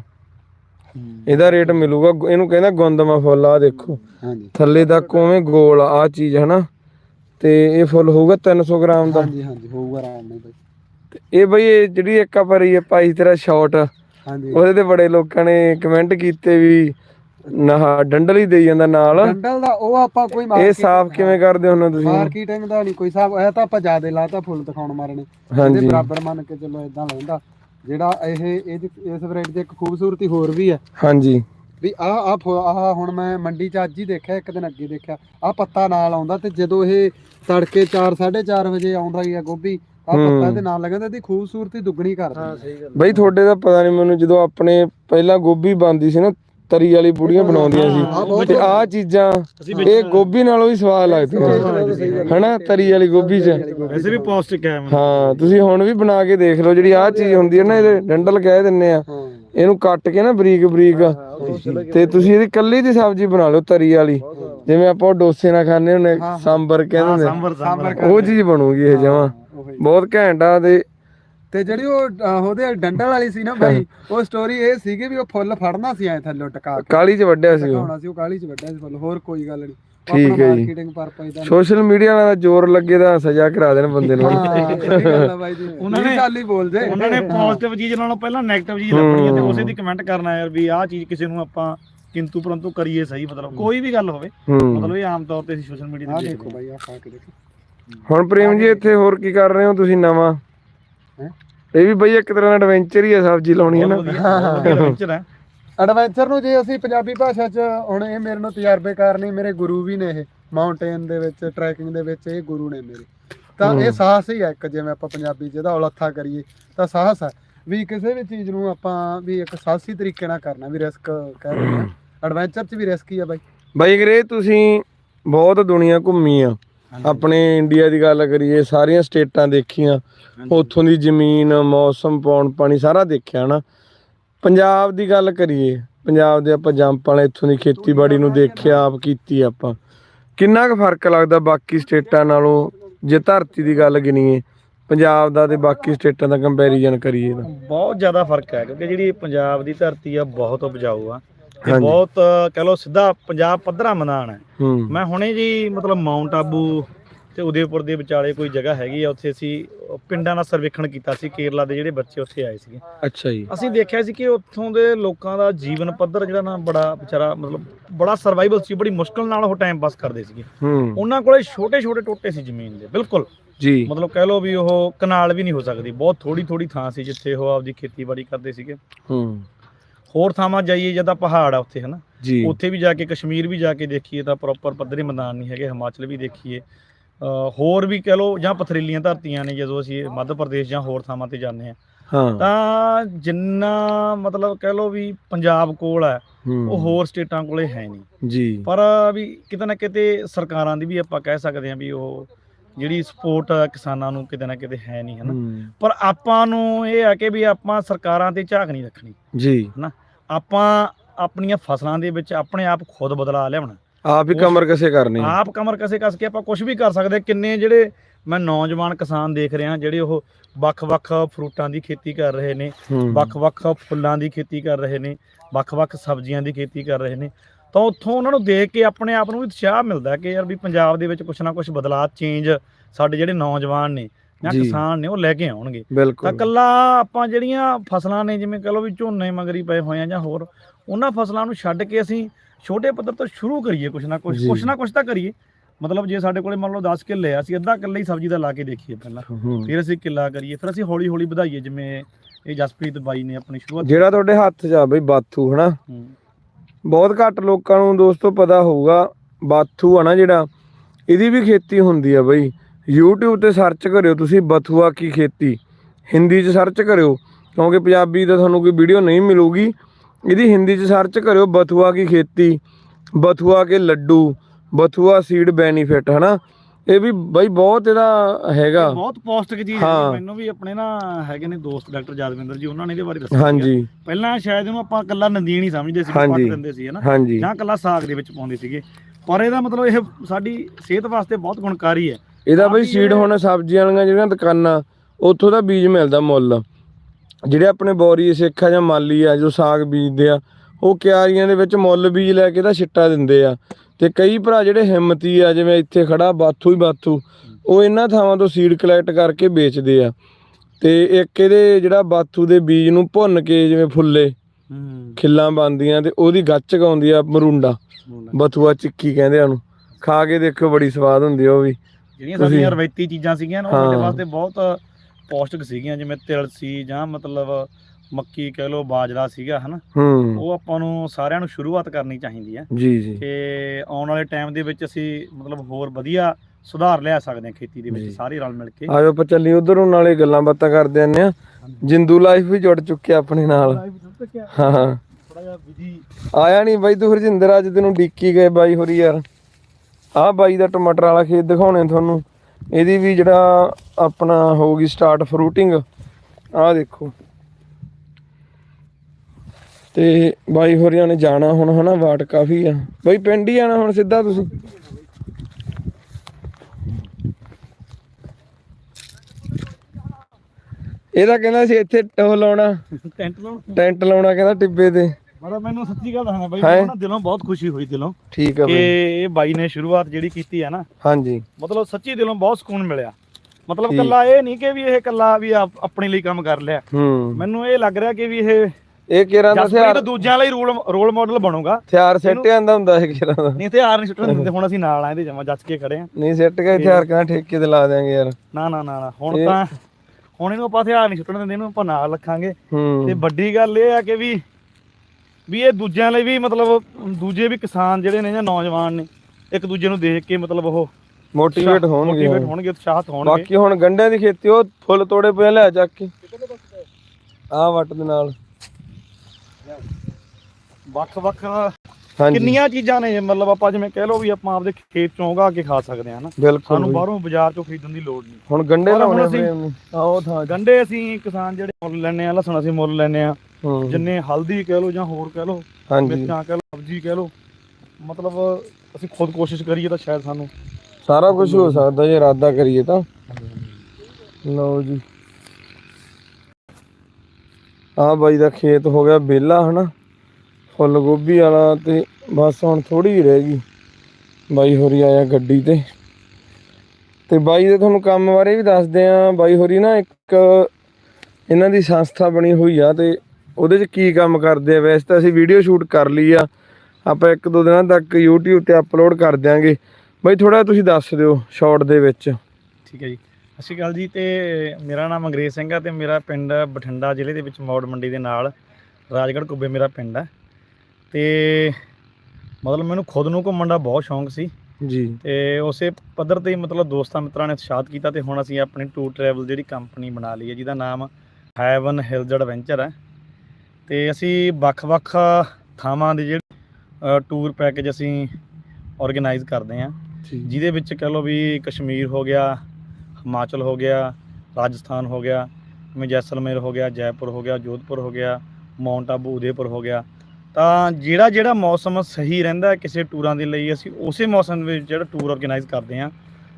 ਇਹਦਾ ਰੇਟ ਮਿਲੂਗਾ ਇਹਨੂੰ ਕਹਿੰਦਾ ਗੁੰਦਮਾ ਫੁੱਲ ਆ ਦੇਖੋ। ਹਾਂਜੀ। ਥੱਲੇ ਤੱਕ ਉਵੇਂ ਗੋਲ ਆ ਚੀਜ਼ ਹਨਾ? ਤੇ ਇਹ ਫੁੱਲ ਹੋਊਗਾ 300 ਗ੍ਰਾਮ ਦਾ। ਹਾਂਜੀ ਹਾਂਜੀ ਹੋਊਗਾ ਆਰਾਮ ਨਾਲ ਬਾਈ। ਇਹ ਬਈ ਇਹ ਜਿਹੜੀ ਇੱਕ ਵਾਰੀ ਇਹ ਪਾਈ ਤੇਰਾ ਸ਼ਾਟ ਹਾਂਜੀ। ਉਹਦੇ ਤੇ ਬੜੇ ਲੋਕਾਂ ਨੇ ਕਮੈਂਟ ਕੀਤੇ ਵੀ ਨਾ ਡੰਡਲ ਹੀ ਦੇਈ ਜਾਂਦਾ ਨਾਲ। ਡੰਡਲ ਦਾ ਉਹ ਆਪਾਂ ਕੋਈ ਇਹ ਸਾਫ਼ ਕਿਵੇਂ ਕਰਦੇ ਹੁੰਦੇ ਤੁਸੀਂ? ਮਾਰਕੀਟਿੰਗ ਦਾ ਨਹੀਂ ਕੋਈ ਸਾਬ ਇਹ ਤਾਂ ਆਪਾਂ ਜ਼ਿਆਦਾ ਲਾਤਾ ਫੁੱਲ ਦਿਖਾਉਣ ਮਾਰਨੇ। ਹਾਂਜੀ। ਬਰਾਬਰ ਮੰਨ ਕੇ ਚੱਲੋ ਇਦਾਂ ਲੈਂਦਾ ਜਿਹੜਾ ਇਹ ਇਹਦੀ ਇਸ ਵੈਰਾਈਟੀ ਦੀ ਇੱਕ ਖੂਬਸੂਰਤੀ ਹੋਰ ਵੀ ਹੈ। ਹਾਂਜੀ। ਵੀ ਆ ਆ ਆਹ ਹੁਣ ਮੈਂ ਮੰਡੀ 'ਚ ਅੱਜ ਹੀ ਦੇਖਿਆ ਇੱਕ ਦਿਨ ਅੱਗੇ ਦੇਖਿਆ। ਆ ਪੱਤਾ ਨਾਲ ਆਉਂਦਾ ਤੇ ਜਦੋਂ ਇਹ ਤੜਕੇ 4 4:30 ਵਜੇ ਆਉਂਦਾ ਹੀ ਆ ਗੋਭੀ ਆ ਪੱਤਾ ਦੇ ਨਾਲ ਲੱਗਦਾ ਇਹਦੀ ਖੂਬਸੂਰਤੀ ਦੁੱਗਣੀ ਕਰ ਦਿੰਦਾ ਬਈ ਤੁਹਾਡੇ ਦਾ ਪਤਾ ਨਹੀਂ ਮੈਨੂੰ ਜਦੋਂ ਆਪਣੇ ਪਹਿਲਾਂ ਗੋਭੀ ਬੰਦੀ ਸੀ ਨਾ ਤਰੀ ਵਾਲੀ ਬੁੜੀਆਂ ਬਣਾਉਂਦੀਆਂ ਸੀ। ਤੇ ਆਹ ਚੀਜ਼ਾਂ ਇਹ ਗੋਭੀ ਨਾਲੋਂ ਵੀ ਸਵਾਦ ਲੱਗਦੀਆਂ ਹਨਾ ਤਰੀ ਵਾਲੀ ਗੋਭੀ 'ਚ? ਵੈਸੇ ਵੀ ਪੌਸ਼ਟਿਕ ਹੈ। ਹਾਂ ਤੁਸੀਂ ਹੁਣ ਵੀ ਬਣਾ ਕੇ ਦੇਖ ਲਓ ਜਿਹੜੀ ਆਹ ਚੀਜ਼ ਹੁੰਦੀ ਹੈ ਨਾ ਇਹਦੇ ਡੰਡਲ ਕਹਿ ਦਿੰਨੇ ਆ। ਇਹਨੂੰ ਕੱਟ ਕੇ ਨਾ ਬਰੀਕ ਬਰੀਕ। ਤੇ ਤੁਸੀਂ ਇਹਦੀ ਕੱਲੀ ਦੀ ਸਬਜ਼ੀ ਬਣਾ ਲਓ ਤਰੀ ਵਾਲੀ। ਜਿਵੇਂ ਆਪਾਂ ਡੋਸੇ ਨਾਲ ਖਾਂਦੇ ਹੁੰਦੇ ਸਾਂਬਰ ਕਹਿੰਦੇ ਸਾਂਬਰ ਉਹ ਚੀਜ਼ ਬਣੂਗੀ ਇਹ ਜਮਾਂ। ਬਹੁਤ ਘੈਂਟ ਆ ਤੇ ਤੇ ਜਿਹੜੀ ਉਹ ਅਹ, ਉਹਦੇ ਡੰਡਲ ਵਾਲੀ ਸੀ ਨਾ ਬਾਈ ਉਹ ਸਟੋਰੀ ਇਹ ਸੀਗੀ ਵੀ ਉਹ ਫੁੱਲ ਫੜਨਾ ਸੀ ਐ ਥੱਲੇ ਟਕਾ ਕੇ। ਕਾਲੀ 'ਚ ਵੱਢਿਆ ਸੀ ਉਹ। ਦਿਖਾਉਣਾ ਸੀ ਉਹ ਕਾਲੀ ਚ ਵੱਡਾ ਸੀ ਫੁੱਲ ਹੋਰ ਕੋਈ ਗੱਲ ਨਹੀਂ ਠੀਕ ਹੈ ਜੀ। ਮਾਰਕੀਟਿੰਗ ਪਰਪਸ ਦਾ ਸੋਸ਼ਲ ਮੀਡੀਆ ਵਾਲਾ ਦਾ ਜ਼ੋਰ ਲੱਗੇ ਤਾਂ ਸਜ਼ਾ ਕਰਾ ਦੇਣ ਬੰਦੇ ਨੂੰ। ਹਾਂ ਸਹੀ ਗੱਲ ਆ ਬਾਈ ਜੀ। ਉਹਨਾਂ ਉਹਨਾਂ ਨੇ- ਨੇ ਬੋਲ ਜੇ। ਉਹਨਾਂ ਨੇ ਪੋਜ਼ਿਟਿਵ ਚੀਜ਼ ਨਾਲੋਂ ਪਹਿਲਾਂ 네ਗੇਟਿਵ ਚੀਜ਼ ਲੱਭਣੀ ਹੈ ਤੇ ਉਸੇ ਦੀ ਕਮੈਂਟ ਕਰਨਾ ਯਾਰ ਵੀ ਆਹ ਚੀਜ਼ ਕਿਸੇ ਨੂੰ ਆਪਾਂ ਕਿੰਤੂ ਪਰੰਤੂ ਕਰੀਏ ਸਹੀ ਮਤਲਬ ਕੋਈ ਵੀ ਗੱਲ ਹੋਵੇ ਹੂੰ। ਮਤਲਬ ਇਹ ਆਮ ਤੌਰ ਤੇ ਅਸੀਂ ਸੋਸ਼ਲ ਮੀਡੀਆ ਆਹ ਤੇ ਦੇਖੋ ਦੇਖੋ ਬਾਈ ਆਹ ਖਾ ਕੇ ਦੇਖੋ। ਹੁਣ ਪ੍ਰੇਮ ਜੀ ਇੱਥੇ ਹੋਰ ਕੀ ਕਰ ਰਹੇ ਹੋ ਤੁਸੀਂ ਨਵਾਂ? ਇਹ ਵੀ ਬਈ ਇੱਕ ਤਰ੍ਹਾਂ ਦਾ ਐਡਵੈਂਚਰ ਹੀ ਆ ਸਬਜ਼ੀ ਲਾਉਣੀ ਹੈ ਨਾ। ਐਡਵੈਂਚਰ ਹੈ। ਐਡਵੈਂਚਰ ਨੂੰ ਜੇ ਅਸੀਂ ਪੰਜਾਬੀ ਭਾਸ਼ਾ 'ਚ ਹੁਣ ਇਹ ਮੇਰੇ ਨੂੰ ਤਜਰਬੇਕਾਰ ਨਹੀਂ ਮੇਰੇ ਗੁਰੂ ਵੀ ਨੇ ਇਹ। ਮਾਊਂਟੇਨ ਦੇ ਵਿੱਚ ਟਰੈਕਿੰਗ ਦੇ ਵਿੱਚ ਇਹ ਗੁਰੂ ਨੇ ਮੇਰੇ। ਤਾਂ ਇਹ ਸਾਹਸ ਹੀ ਹੈ ਇੱਕ ਜਿਵੇਂ ਆਪਾਂ ਪੰਜਾਬੀ 'ਚ ਇਹਦਾ ਔਲੱਥਾ ਕਰੀਏ ਤਾਂ ਸਾਹਸ ਹੈ ਵੀ ਕਿਸੇ ਵੀ ਚੀਜ਼ ਨੂੰ ਆਪਾਂ ਵੀ ਇੱਕ ਸਾਹਸੀ ਤਰੀਕੇ ਨਾਲ ਕਰਨਾ ਵੀ ਰਿਸਕ ਕਹਿ ਰਹੇ ਐਡਵੈਂਚਰ 'ਚ ਵੀ ਰਿਸਕ ਹੀ ਆ ਬਾਈ। ਬਾਈ ਗਰੇ ਤੁਸੀਂ ਬਹੁਤ ਦੁਨੀਆ ਘੁੰਮੀ ਆ। ਆਪਣੇ ਇੰਡੀਆ ਦੀ ਗੱਲ ਕਰੀਏ ਸਾਰੀਆਂ ਸਟੇਟਾਂ ਦੇਖੀਆਂ ਉੱਥੋਂ ਦੀ ਜ਼ਮੀਨ ਮੌਸਮ ਪੌਣ ਪਾਣੀ ਸਾਰਾ ਦੇਖਿਆ ਨਾ ਪੰਜਾਬ ਦੀ ਗੱਲ ਕਰੀਏ ਪੰਜਾਬ ਦੇ ਆਪਾਂ ਜੰਪ ਵਾਲੇ ਇੱਥੋਂ ਦੀ ਖੇਤੀਬਾੜੀ ਨੂੰ ਦੇਖਿਆ ਆਪ ਕੀਤੀ ਆਪਾਂ। ਕਿੰਨਾ ਕੁ ਫ਼ਰਕ ਲੱਗਦਾ ਬਾਕੀ ਸਟੇਟਾਂ ਨਾਲੋਂ ਜੇ ਧਰਤੀ ਦੀ ਗੱਲ ਗਿਣੀਏ ਪੰਜਾਬ ਦਾ ਤੇ ਬਾਕੀ ਸਟੇਟਾਂ ਦਾ ਕੰਪੈਰੀਜ਼ਨ ਕਰੀਏ ਤਾਂ। ਬਹੁਤ ਜ਼ਿਆਦਾ ਫ਼ਰਕ ਹੈ ਕਿਉਂਕਿ ਜਿਹੜੀ ਪੰਜਾਬ ਦੀ ਧਰਤੀ ਆ ਬਹੁਤ ਉਪਜਾਊ ਆ। ਹਾਂਜੀ। ਬਹੁਤ ਕਹ ਲਓ ਸਿੱਧਾ ਪੰਜਾਬ ਪੱਧਰਾ ਮੈਦਾਨ ਹੈ। ਮੈਂ ਹੁਣੇ ਜੀ ਮਤਲਬ ਮਾਊਂਟ ਆਬੂ ਤੇ ਉਦੈਪੁਰ ਦੇ ਵਿਚਾਲੇ ਕੋਈ ਜਗ੍ਹਾ ਹੈਗੀ ਆ ਉੱਥੇ ਅਸੀਂ ਪਿੰਡਾਂ ਦਾ ਸਰਵੇਖਣ ਕੀਤਾ ਸੀ ਕੇਰਲਾ ਦੇ ਜਿਹੜੇ ਬੱਚੇ ਉੱਥੇ ਆਏ ਸੀਗੇ। ਅੱਛਾ ਜੀ। ਅਸੀਂ ਦੇਖਿਆ ਸੀ ਕਿ ਉੱਥੋਂ ਦੇ ਲੋਕਾਂ ਦਾ ਜੀਵਨ ਪੱਧਰ ਜਿਹੜਾ ਨਾ ਬੜਾ ਵਿਚਾਰਾ ਮਤਲਬ ਬੜਾ ਸਰਵਾਈਵਲ ਸੀ ਬੜੀ ਮੁਸ਼ਕਲ ਨਾਲ ਉਹ ਟਾਈਮ ਪਾਸ ਕਰਦੇ ਸੀਗੇ। ਉਹਨਾਂ ਕੋਲੇ ਛੋਟੇ ਛੋਟੇ ਟੋਟੇ ਸੀ ਜ਼ਮੀਨ ਦੇ ਬਿਲਕੁਲ। ਜੀ। ਮਤਲਬ ਕਹਿ ਲਓ ਵੀ ਉਹ ਕਨਾਲ ਵੀ ਨਹੀਂ ਹੋ ਸਕਦੀ ਬਹੁਤ ਥੋੜੀ ਥੋੜੀ ਥਾਂ ਸੀ ਜਿੱਥੇ ਉਹ ਆਪਦੀ ਖੇਤੀਬਾੜੀ ਕਰਦੇ ਸੀਗੇ। ਹੂੰ। ਹੋਰ ਥਾਵਾਂ ਜਾਈਏ ਜਦਾਂ ਪਹਾੜ ਆ ਉੱਥੇ ਹਨਾ? ਜੀ। ਉੱਥੇ ਵੀ ਜਾ ਕੇ ਕਸ਼ਮੀਰ ਵੀ ਜਾ ਕੇ ਦੇਖੀਏ ਤਾਂ ਪ੍ਰੋਪਰ ਪੱਧਰੇ ਮੈਦਾਨ ਨਹੀਂ ਹੈਗੇ ਹਿਮਾਚਲ ਵੀ ਦੇਖੀਏ। ਹੋਰ ਵੀ ਕਹਿ ਲਓ ਜਾਂ ਪਥਰੀਲੀਆਂ ਧਰਤੀਆਂ ਨੇ ਜਦੋਂ ਅਸੀਂ ਮੱਧ ਪ੍ਰਦੇਸ਼ ਜਾਂ ਹੋਰ ਥਾਵਾਂ ਤੇ ਜਾਂਦੇ ਆ ਹਾਂ। ਤਾਂ ਜਿੰਨਾ ਮਤਲਬ ਕਹਿ ਲਓ ਵੀ ਪੰਜਾਬ ਕੋਲ ਹੈ। ਉਹ ਹੋਰ ਸਟੇਟਾਂ ਕੋਲੇ ਹੈ ਨਹੀਂ। ਜੀ। ਪਰ ਵੀ ਕਿਤੇ ਨਾ ਕਿਤੇ ਸਰਕਾਰਾਂ ਦੀ ਵੀ ਆਪਾਂ ਕਹਿ ਸਕਦੇ ਹਾਂ ਵੀ ਉਹ ਜਿਹੜੀ ਸਪੋਰਟ ਕਿਸਾਨਾਂ ਨੂੰ ਕਿਤੇ ਨਾ ਕਿਤੇ ਹੈ ਨਹੀਂ ਹਨਾ? ਪਰ ਆਪਾਂ ਨੂੰ ਇਹ ਹੈ ਕਿ ਵੀ ਆਪਾਂ ਸਰਕਾਰਾਂ ਤੇ ਝਾਕ ਨਹੀਂ ਰੱਖਣੀ ਜੀ। ਆਪਾਂ ਆਪਣੀਆਂ ਫਸਲਾਂ ਦੇ ਵਿੱਚ ਆਪਣੇ ਆਪ ਖੁਦ ਬਦਲਾ ਲਿਆਉਣਾ। ਆਪ ਹੀ ਕਮਰ ਕਸੇ ਕਰਨੀ। ਆਪ ਕਮਰ ਕਸੇ ਕਸ ਕੇ ਆਪਾਂ ਕੁਝ ਵੀ ਕਰ ਸਕਦੇ। ਕਿੰਨੇ ਜਿਹੜੇ ਮੈਂ ਨੌਜਵਾਨ ਕਿਸਾਨ ਦੇਖ ਰਿਹਾ ਜਿਹੜੇ ਉਹ ਵੱਖ-ਵੱਖ ਫਰੂਟਾਂ ਦੀ ਖੇਤੀ ਕਰ ਰਹੇ ਨੇ ਵੱਖ-ਵੱਖ ਫੁੱਲਾਂ ਦੀ ਖੇਤੀ ਕਰ ਰਹੇ ਨੇ ਵੱਖ-ਵੱਖ ਸਬਜ਼ੀਆਂ ਦੀ ਖੇਤੀ ਕਰ ਰਹੇ ਨੇ ਤਾਂ ਉੱਥੋਂ ਉਹਨਾਂ ਨੂੰ ਦੇਖ ਕੇ ਆਪਣੇ ਆਪ ਨੂੰ ਵੀ ਉਤਸ਼ਾਹ ਮਿਲਦਾ ਕਿ ਯਾਰ ਵੀ ਪੰਜਾਬ ਦੇ ਵਿੱਚ ਕੁਛ ਨਾ ਕੁਛ ਬਦਲਾਅ ਚੇਂਜ ਸਾਡੇ ਜਿਹੜੇ ਨੌਜਵਾਨ ਨੇ ਜਾਂ। ਕਿਸਾਨ ਨੇ ਉਹ ਲੈ ਕੇ ਆਉਣਗੇ ਤਾਂ ਕੱਲਾ ਆਪਾਂ ਜਿਹੜੀਆਂ ਫਸਲਾਂ ਨੇ ਜਿਵੇਂ ਕਹ ਲਓ ਵੀ ਝੋਨੇ ਮਗਰੀ ਪਏ ਹੋਏ ਆ ਜਾਂ ਹੋਰ ਉਹਨਾਂ ਫਸਲਾਂ ਨੂੰ ਛੱਡ ਕੇ ਅਸੀਂ ਛੋਟੇ ਪੱਧਰ ਤੋਂ ਸ਼ੁਰੂ ਕਰੀਏ ਕੁਛ ਨਾ ਕੁਛ। ਕੁਛ ਨਾ ਕੁਛ ਤਾਂ ਕਰੀਏ ਮਤਲਬ ਜੇ ਸਾਡੇ ਕੋਲੇ ਮੰਨ ਲਓ 10 ਕਿੱਲੇ ਆ ਅਸੀਂ ਅੱਧਾ ਕਿੱਲਾ ਹੀ ਸਬਜ਼ੀ ਦਾ ਲਾ ਕੇ ਦੇਖੀਏ ਪਹਿਲਾਂ ਫਿਰ ਅਸੀਂ ਕਿੱਲਾ ਕਰੀਏ ਫਿਰ ਅਸੀਂ ਹੌਲੀ ਹੌਲੀ ਵਧਾਈਏ ਜਿਵੇਂ ਇਹ ਜਸਪ੍ਰੀਤ ਬਾਈ ਨੇ ਆਪਣੀ ਸ਼ੁਰੂਆਤ ਜਿਹੜਾ ਤੁਹਾਡੇ ਹੱਥ 'ਚ ਆ ਬਈ ਬਾਥੂ ਹਨਾ। ਬਹੁਤ ਘੱਟ ਲੋਕਾਂ ਨੂੰ ਦੋਸਤੋ ਪਤਾ ਹੋਊਗਾ, ਬਾਥੂ ਆ ਨਾ ਜਿਹੜਾ, ਇਹਦੀ ਵੀ ਖੇਤੀ ਹੁੰਦੀ ਆ ਬਈ। YouTube ਤੇ ਸਰਚ ਕਰਿਓ ਤੁਸੀਂ ਬਥੂਆ ਕੀ ਖੇਤੀ। ਹਿੰਦੀ 'ਚ ਸਰਚ ਕਰਿਓ, ਕਿਉਂਕਿ ਪੰਜਾਬੀ ਦਾ ਤੁਹਾਨੂੰ ਕੋਈ ਵੀਡੀਓ ਨਹੀਂ ਮਿਲੂਗੀ। ਇਹਦੀ ਹਿੰਦੀ 'ਚ ਸਰਚ ਕਰਿਓ, ਬਥੂਆ ਕੀ ਖੇਤੀ, ਬਥੂਆ ਕੇ ਲੱਡੂ, ਬਥੂਆ ਸੀਡ ਬੈਨੀਫਿਟ ਹਨਾ? ਇਹ ਵੀ ਬਈ ਬਹੁਤ ਇਹਦਾ ਹੈਗਾ ਬਹੁਤ ਪੌਸ਼ਟਿਕ ਚੀਜ਼ ਹੈ ਹਾਂ। ਜੀ। ਮੈਨੂੰ ਵੀ ਆਪਣੇ ਨਾ ਹੈਗੇ ਨੇ ਦੋਸਤ ਡਾਕਟਰ ਜਾਦਵਿੰਦਰ ਜੀ ਉਹਨਾਂ ਨੇ ਇਹਦੇ ਬਾਰੇ ਦੱਸਿਆ ਸੀਗਾ। ਹਾਂਜੀ ਪਹਿਲਾਂ ਸ਼ਾਇਦ ਇਹਨੂੰ ਆਪਾਂ ਕੱਲਾ ਨੰਦੀਨ ਹੀ ਸਮਝਦੇ ਸੀ ਹਾਂਜੀ। ਪੱਟ ਦਿੰਦੇ ਸੀ ਹਨਾ ਹਾਂਜੀ ਜਾਂ ਕੱਲਾ ਸਾਗ ਦੇ ਵਿੱਚ ਪਾਉਂਦੇ ਸੀਗੇ ਪਰ ਇਹਦਾ ਮਤਲਬ ਇਹ ਸਾਡੀ ਸਿਹਤ ਵਾਸਤੇ ਬਹੁਤ ਗੁਣਕਾਰੀ ਹੈ ਇਹਦਾ ਬਈ ਕਾਫੀ ਸੀਡ ਇਹ- ਹੁਣ ਸਬਜ਼ੀਆਂ ਵਾਲੀਆਂ ਜਿਹੜੀਆਂ ਦੁਕਾਨਾਂ ਉੱਥੋਂ ਦਾ ਬੀਜ ਮਿਲਦਾ ਮੁੱਲ ਜਿਹੜੇ ਆਪਣੇ ਬੋਰੀ ਸਿੱਖ ਆ ਜਾਂ ਮਾਲੀ ਆ ਜੋ ਸਾਗ ਬੀਜਦੇ ਆ ਉਹ ਕਿਆਰੀਆਂ ਦੇ ਵਿੱਚ ਮੁੱਲ ਬੀਜ ਲੈ ਕੇ ਤਾਂ ਛਿੱਟਾ ਦਿੰਦੇ ਆ ਤੇ ਕਈ ਭਰਾ ਜਿਹੜੇ ਹਿੰਮਤੀ ਆ ਜਿਵੇਂ ਇੱਥੇ ਖੜਾ ਬਾਥੂ ਹੀ ਬਾਥੂ ਉਹ ਇਹਨਾਂ ਥਾਵਾਂ ਤੋਂ ਸੀਡ ਕਲੈਕਟ ਕਰਕੇ ਵੇਚਦੇ ਆ। ਤੇ ਇੱਕ ਇਹਦੇ ਜਿਹੜਾ ਬਾਥੂ ਦੇ ਬੀਜ ਨੂੰ ਭੁੰਨ ਕੇ ਜਿਵੇਂ ਫੁੱਲੇ ਖਿੱਲਾਂ ਬਣਦੀਆਂ ਤੇ ਉਹਦੀ ਗੱਚਕ ਆਉਂਦੀ ਆ ਮਰੂੰਡਾ ਬਥੂਆ ਚਿੱਕੀ ਕਹਿੰਦੇ ਆ ਉਹਨੂੰ। ਖਾ ਕੇ ਦੇਖਿਓ ਬੜੀ ਸਵਾਦ ਹੁੰਦੀ ਆ ਉਹ ਵੀ। ਜਿਹੜੀਆਂ ਸਾਡੀਆਂ ਰਵਾਇਤੀ ਚੀਜ਼ਾਂ ਸੀਗੀਆਂ ਨਾ ਉਹ। ਵਾਸਤੇ ਬਹੁਤ ਪੌਸ਼ਟਿਕ ਸੀਗੀਆਂ ਜਿਵੇਂ ਤਿਲ ਸੀ ਜਾਂ ਮਤਲਬ ਮੱਕੀ ਕਹਿ ਲਓ ਬਾਜਰਾ ਸੀਗਾ ਹਨਾ? ਹੂੰ। ਉਹ ਆਪਾਂ ਨੂੰ ਸਾਰਿਆਂ ਨੂੰ ਸ਼ੁਰੂਆਤ ਕਰਨੀ ਚਾਹੀਦੀ ਹੈ ਜੀ ਜੀ। ਤੇ ਆਉਣ ਵਾਲੇ ਟਾਈਮ ਦੇ ਵਿੱਚ ਅਸੀਂ ਮਤਲਬ ਹੋਰ ਵਧੀਆ ਸੁਧਾਰ ਲਿਆ ਸਕਦੇ ਹਾਂ ਖੇਤੀ ਦੇ। ਵਿੱਚ ਸਾਰੇ ਰਲ ਮਿਲ ਕੇ। ਆਜੋ ਆਪਾਂ ਚੱਲੀ ਉਧਰ ਨੂੰ ਨਾਲੇ ਗੱਲਾਂ ਬਾਤਾਂ ਕਰਦੇ ਆਨੇ ਆ। ਜਿੰਦੂ ਲਾਈਫ ਵੀ ਜੁੜ ਚੁੱਕਿਆ ਆਪਣੇ ਨਾਲ। ਹਾਂ ਹਾਂ। ਥੋੜਾ ਜਿਹਾ ਵਿਧੀ। ਆਇਆ ਨਹੀਂ ਬਾਈ ਤੂੰ ਹਰਜਿੰਦਰ ਅੱਜ ਤੈਨੂੰ ਡੀਕੀ ਗਏ ਬਾਈ ਹੋਰੀ ਯਾਰ। ਆਹ ਬਾਈ ਦਾ ਟਮਾਟਰ ਵਾਲਾ ਖੇਤ ਦਿਖਾਉਣੇ ਤੁਹਾਨੂੰ। ਇਹਦੀ ਵੀ ਜਿਹੜਾ ਆਪਣਾ ਹੋਊਗੀ ਸਟਾਰਟ ਫਰੂਟਿੰਗ ਆਹ ਦੇਖੋ। ਤੇ ਬਾਈ ਹੋਰੀਆਂ ਨੇ ਜਾਣਾ ਹੁਣ ਹਨਾ ਵਾਟ ਕਾਫੀ ਆ। ਬਾਈ ਪਿੰਡ ਹੀ ਆਣਾ ਹੁਣ ਸਿੱਧਾ ਤੁਸੀਂ? ਇਹਦਾ ਕਹਿੰਦਾ ਸੀ ਇੱਥੇ ਉਹ ਲਾਉਣਾ। ਟੈਂਟ ਲਾਉਣ। ਟੈਂਟ ਲਾਉਣਾ ਕਹਿੰਦਾ ਟਿੱਬੇ ਤੇ। ਬੜਾ ਮੈਨੂੰ ਸੱਚੀ ਗੱਲ ਦੱਸਣਾ ਬਾਈ ਹੈਂ? ਮੈਨੂੰ ਨਾ ਦਿਲੋਂ ਬਹੁਤ ਖੁਸ਼ੀ ਹੋਈ ਦਿਲੋਂ ਠੀਕ ਆ ਕਿ ਬਾਈ। ਇਹ ਬਾਈ ਨੇ ਸ਼ੁਰੂਆਤ ਜਿਹੜੀ ਕੀਤੀ ਹੈ ਨਾ ਹਾਂਜੀ। ਮਤਲਬ ਸੱਚੀ ਦਿਲੋਂ ਬਹੁਤ ਸਕੂਨ ਮਿਲਿਆ। ਮਤਲਬ। ਕੱਲਾ ਇਹ ਨਹੀਂ ਕਿ ਵੀ ਇਹ ਕੱਲਾ ਵੀ ਆਪ- ਆਪਣੇ ਲਈ ਕੰਮ ਕਰ ਲਿਆ। ਹੂੰ। ਮੈਨੂੰ ਇਹ ਲੱਗ ਰਿਹਾ ਕਿ ਵੀ ਇਹ ਇਹ ਕਿਰਾਂ ਦਾ ਜਸਪ੍ਰੀਤ ਹਥਿਆਰ ਦੂਜਿਆਂ ਲਈ ਰੋਲ ਰੋਲ ਮਾਡਲ ਬਣੂਗਾ। ਹਥਿਆਰ ਸੱਟ ਆਂਦਾ ਹੁੰਦਾ ਇਹ ਕਿਰਾਂ ਦਾ। ਨਹੀਂ ਤੇ ਆਰ ਨਹੀਂ ਸੁੱਟਣ ਦਿੰਦੇ ਹੁਣ ਅਸੀਂ ਨਾਲ ਆ ਇਹਦੇ ਜਮਾ ਜੱਜ ਕੇ ਖੜੇ ਆ। ਨਹੀਂ ਸੱਟ ਕੇ ਹਥਿਆਰ ਕਹਿੰਦਾ ਠੇਕੇ ਤੇ ਲਾ ਦਿਆਂਗੇ ਯਾਰ। ਨਾ ਨਾ ਨਾ ਨਾ। ਹੁਣ ਇਹ- ਤਾਂ ਹੁਣ ਇਹਨੂੰ ਆਪਾਂ ਹਥਿਆਰ ਨਹੀਂ ਸੁੱਟਣ ਦਿੰਦੇ ਇਹਨੂੰ ਆਪਾਂ ਨਾਲ ਰੱਖਾਂਗੇ। ਤੇ ਹੂੰ ਵੱਡੀ ਗੱਲ ਇਹ ਆ ਕਿ ਵੀ ਵੀ ਇਹ ਦੂਜਿਆਂ ਲਈ ਵੀ ਮਤਲਬ ਦੂਜੇ ਵੀ ਕਿਸਾਨ ਜਿਹੜੇ ਨੇ ਜਾਂ ਨੌਜਵਾਨ ਨੇ ਇੱਕ ਦੂਜੇ ਨੂੰ ਦੇਖ ਕੇ ਮਤਲਬ ਉਹ ਮੋਟੀਵੇਟ ਹੋਣਗੇ। ਮੋਟੀਵੇਟ ਹੁਣ। ਹੋਣਗੇ ਉਤਸ਼ਾਹਤ ਹੋਣਗੇ। ਬਾਕੀ ਹੁਣ ਗੰਡਿਆਂ ਦੀ ਖੇਤੀ ਉਹ ਫੁੱਲ ਤੋੜੇ ਪਏ ਲੈ ਚੱਕ ਕੇ। ਆਹ ਵੱਟ ਦੇ ਨਾਲ। ਵੱਖ-ਵੱਖ ਹਾਂਜੀ। ਕਿੰਨੀਆਂ ਚੀਜ਼ਾਂ ਨੇ ਮਤਲਬ ਆਪਾਂ ਜਿਵੇਂ ਕਹਿ ਲਓ ਵੀ ਆਪਾਂ ਆਪਦੇ ਖੇਤ ਚੋਂ ਉਗਾ ਕੇ ਖਾ ਸਕਦੇ ਹਾਂ ਨਾ। ਬਿਲਕੁਲ ਸਾਨੂੰ। ਬਾਹਰੋਂ ਬਾਜ਼ਾਰ ਚੋਂ ਖਰੀਦਣ ਦੀ ਲੋੜ ਨਹੀਂ। ਹੁਣ ਗੰਡੇ ਹੁਣ ਲਾਉਣੇ ਅਸੀਂ- ਆਹ ਥਾਂ ਗੰਡੇ ਅਸੀਂ ਕਿਸਾਨ ਜਿਹੜੇ ਮੁੱਲ ਲੈਣੇ ਆ ਲਸਣ ਅਸੀਂ ਮੁੱਲ ਲੈਣੇ ਆ। ਹੂੰ। ਜਿੰਨੇ ਹਲਦੀ ਕਹਿ ਲਓ ਜਾਂ ਹੋਰ ਕਹਿ ਲਓ ਹਾਂਜੀ। ਮਿਰਚਾਂ ਕਹਿ ਲਓ ਸਬਜ਼ੀ ਕਹਿ ਲਓ ਮਤਲਬ ਅਸੀਂ ਖੁਦ ਕੋਸ਼ਿਸ਼ ਕਰੀਏ ਤਾਂ ਸ਼ਾਇਦ ਸਾਨੂੰ ਸਾਰਾ ਕੁਝ ਹੋ ਸਕਦਾ ਜੇ ਇਰਾਦਾ ਕਰੀਏ ਤਾਂ। ਲਓ ਜੀ। ਆਹ ਬਾਈ ਦਾ ਖੇਤ ਹੋ ਗਿਆ ਵਿਹਲਾ ਹਨਾ, ਫੁੱਲ ਗੋਭੀ ਵਾਲਾ ਤੇ ਬਸ ਹੁਣ ਥੋੜੀ ਹੀ ਰਹਿ ਗਈ। ਬਾਈ ਹੋਰੀ ਆਇਆ ਗੱਡੀ ਤੇ। ਤੇ ਬਾਈ ਦੇ ਤੁਹਾਨੂੰ ਕੰਮ ਬਾਰੇ ਵੀ ਦੱਸਦੇ ਆ। ਬਾਈ ਹੋਰੀ ਨਾ ਇੱਕ ਇਹਨਾਂ ਦੀ ਸੰਸਥਾ ਬਣੀ ਹੋਈ ਆ ਤੇ ਉਹਦੇ 'ਚ ਕੀ ਕੰਮ ਕਰਦੇ ਆ। ਵੈਸੇ ਤਾਂ ਅਸੀਂ ਵੀਡੀਓ ਸ਼ੂਟ ਕਰ ਲਈ ਆ। ਆਪਾਂ ਇੱਕ ਦੋ ਦਿਨਾਂ ਤੱਕ YouTube ਤੇ ਅਪਲੋਡ ਕਰ ਦਿਆਂਗੇ। ਬਾਈ ਥੋੜਾ ਤੁਸੀਂ ਦੱਸ ਦਿਓ ਸ਼ਾਰਟ ਦੇ ਵਿੱਚ। ਠੀਕ ਹੈ ਜੀ। ਸਤਿ ਸ਼੍ਰੀ ਅਕਾਲ ਜੀ ਤੇ ਮੇਰਾ ਨਾਮ ਅੰਗਰੇਜ਼ ਸਿੰਘ ਆ ਤੇ ਮੇਰਾ ਪਿੰਡ ਬਠਿੰਡਾ ਜ਼ਿਲ੍ਹੇ ਦੇ ਵਿੱਚ ਮੌੜ ਮੰਡੀ ਦੇ ਨਾਲ ਰਾਜਗੜ੍ਹ ਕੁੱਬੇ ਮੇਰਾ ਪਿੰਡ ਹੈ ਤੇ ਮਤਲਬ ਮੈਨੂੰ ਖੁਦ ਨੂੰ ਘੁੰਮਣ ਦਾ ਬਹੁਤ ਸ਼ੌਂਕ ਸੀ। ਜੀ। ਤੇ ਉਸੇ ਪੱਧਰ ਤੇ ਹੀ ਮਤਲਬ ਦੋਸਤਾਂ ਮਿੱਤਰਾਂ ਨੇ ਉਤਸ਼ਾਹਤ ਕੀਤਾ ਤੇ ਹੁਣ ਅਸੀਂ ਆਪਣੀ ਟੂਰ ਟਰੈਵਲ ਜਿਹੜੀ ਕੰਪਨੀ ਬਣਾ ਲਈ ਹੈ ਜਿਹਦਾ ਨਾਮ ਹੈਵਨ ਹਿਲਜ਼ ਐਡਵੈਂਚਰ ਹੈ। ਤੇ ਅਸੀਂ ਵੱਖ-ਵੱਖ ਥਾਵਾਂ ਦੇ ਜਿਹੜੇ ਟੂਰ ਪੈਕੇਜ ਅਸੀਂ ਆਰਗੇਨਾਈਜ਼ ਕਰਦੇ ਹਾਂ। ਜਿਹਦੇ ਵਿੱਚ ਕਹ ਲਓ ਵੀ ਕਸ਼ਮੀਰ ਹੋ ਗਿਆ ਹਿਮਾਚਲ ਹੋ ਗਿਆ ਰਾਜਸਥਾਨ ਹੋ ਗਿਆ ਜਿਵੇਂ ਜੈਸਲਮੇਰ ਹੋ ਗਿਆ ਜੈਪੁਰ ਹੋ ਗਿਆ ਜੋਧਪੁਰ ਹੋ ਗਿਆ ਮਾਊਂਟ ਆਬੂ ਉਦੇਪੁਰ ਹੋ ਗਿਆ। ਤਾਂ ਜਿਹੜਾ ਜਿਹੜਾ ਮੌਸਮ ਸਹੀ ਰਹਿੰਦਾ ਕਿਸੇ ਟੂਰਾਂ ਦੇ ਲਈ ਅਸੀਂ ਉਸੇ ਮੌਸਮ ਵਿੱਚ ਜਿਹੜਾ ਟੂਰ ਆਰਗੇਨਾਈਜ਼ ਕਰਦੇ ਹਾਂ।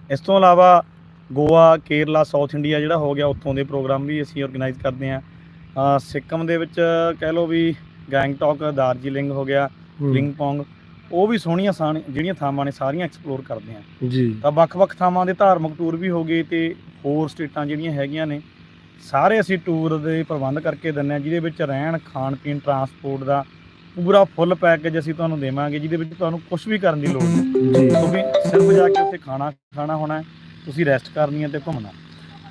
ਇਸ ਤੋਂ ਇਲਾਵਾ ਗੋਆ ਕੇਰਲਾ ਸਾਊਥ ਇੰਡੀਆ ਜਿਹੜਾ ਹੋ ਗਿਆ ਉੱਥੋਂ ਦੇ ਪ੍ਰੋਗਰਾਮ ਵੀ ਅਸੀਂ ਆਰਗੇਨਾਈਜ਼ ਕਰਦੇ ਹਾਂ। ਸਿੱਕਮ ਦੇ ਵਿੱਚ ਕਹਿ ਲਓ ਵੀ ਗੈਂਗਟੌਕ ਦਾਰਜੀਲਿੰਗ ਹੋ ਗਿਆ ਲਿੰਗਪੋਂਗ ਉਹ ਵੀ ਸੋਹਣੀਆਂ ਸਾਣ ਜਿਹੜੀਆਂ ਥਾਵਾਂ ਨੇ ਸਾਰੀਆਂ ਐਕਸਪਲੋਰ ਕਰਦੇ ਹਾਂ ਜੀ। ਤਾਂ ਵੱਖ-ਵੱਖ ਥਾਵਾਂ ਦੇ ਧਾਰਮਿਕ ਟੂਰ ਵੀ ਹੋ ਗਏ ਤੇ ਹੋਰ ਸਟੇਟਾਂ ਜਿਹੜੀਆਂ ਹੈਗੀਆਂ ਨੇ ਸਾਰੇ ਅਸੀਂ ਟੂਰ ਦੇ ਪ੍ਰਬੰਧ ਕਰਕੇ ਦਿੰਦੇ ਹਾਂ ਜਿਹਦੇ ਵਿੱਚ ਰਹਿਣ ਖਾਣ ਪੀਣ ਟਰਾਂਸਪੋਰਟ ਦਾ ਪੂਰਾ ਫੁੱਲ ਪੈਕੇਜ ਅਸੀਂ ਤੁਹਾਨੂੰ ਦੇਵਾਂਗੇ ਜਿਹਦੇ ਵਿੱਚ ਤੁਹਾਨੂੰ ਕੁਝ ਵੀ ਕਰਨ ਦੀ ਲੋੜ ਨਹੀਂ। ਜੀ। ਕਿਉਂਕਿ ਸਿਰਫ ਜਾ ਕੇ ਉੱਥੇ ਖਾਣਾ ਖਾਣਾ ਹੋਣਾ ਤੁਸੀਂ ਰੈਸਟ ਕਰਨੀ ਹੈ ਤੇ ਘੁੰਮਣਾ।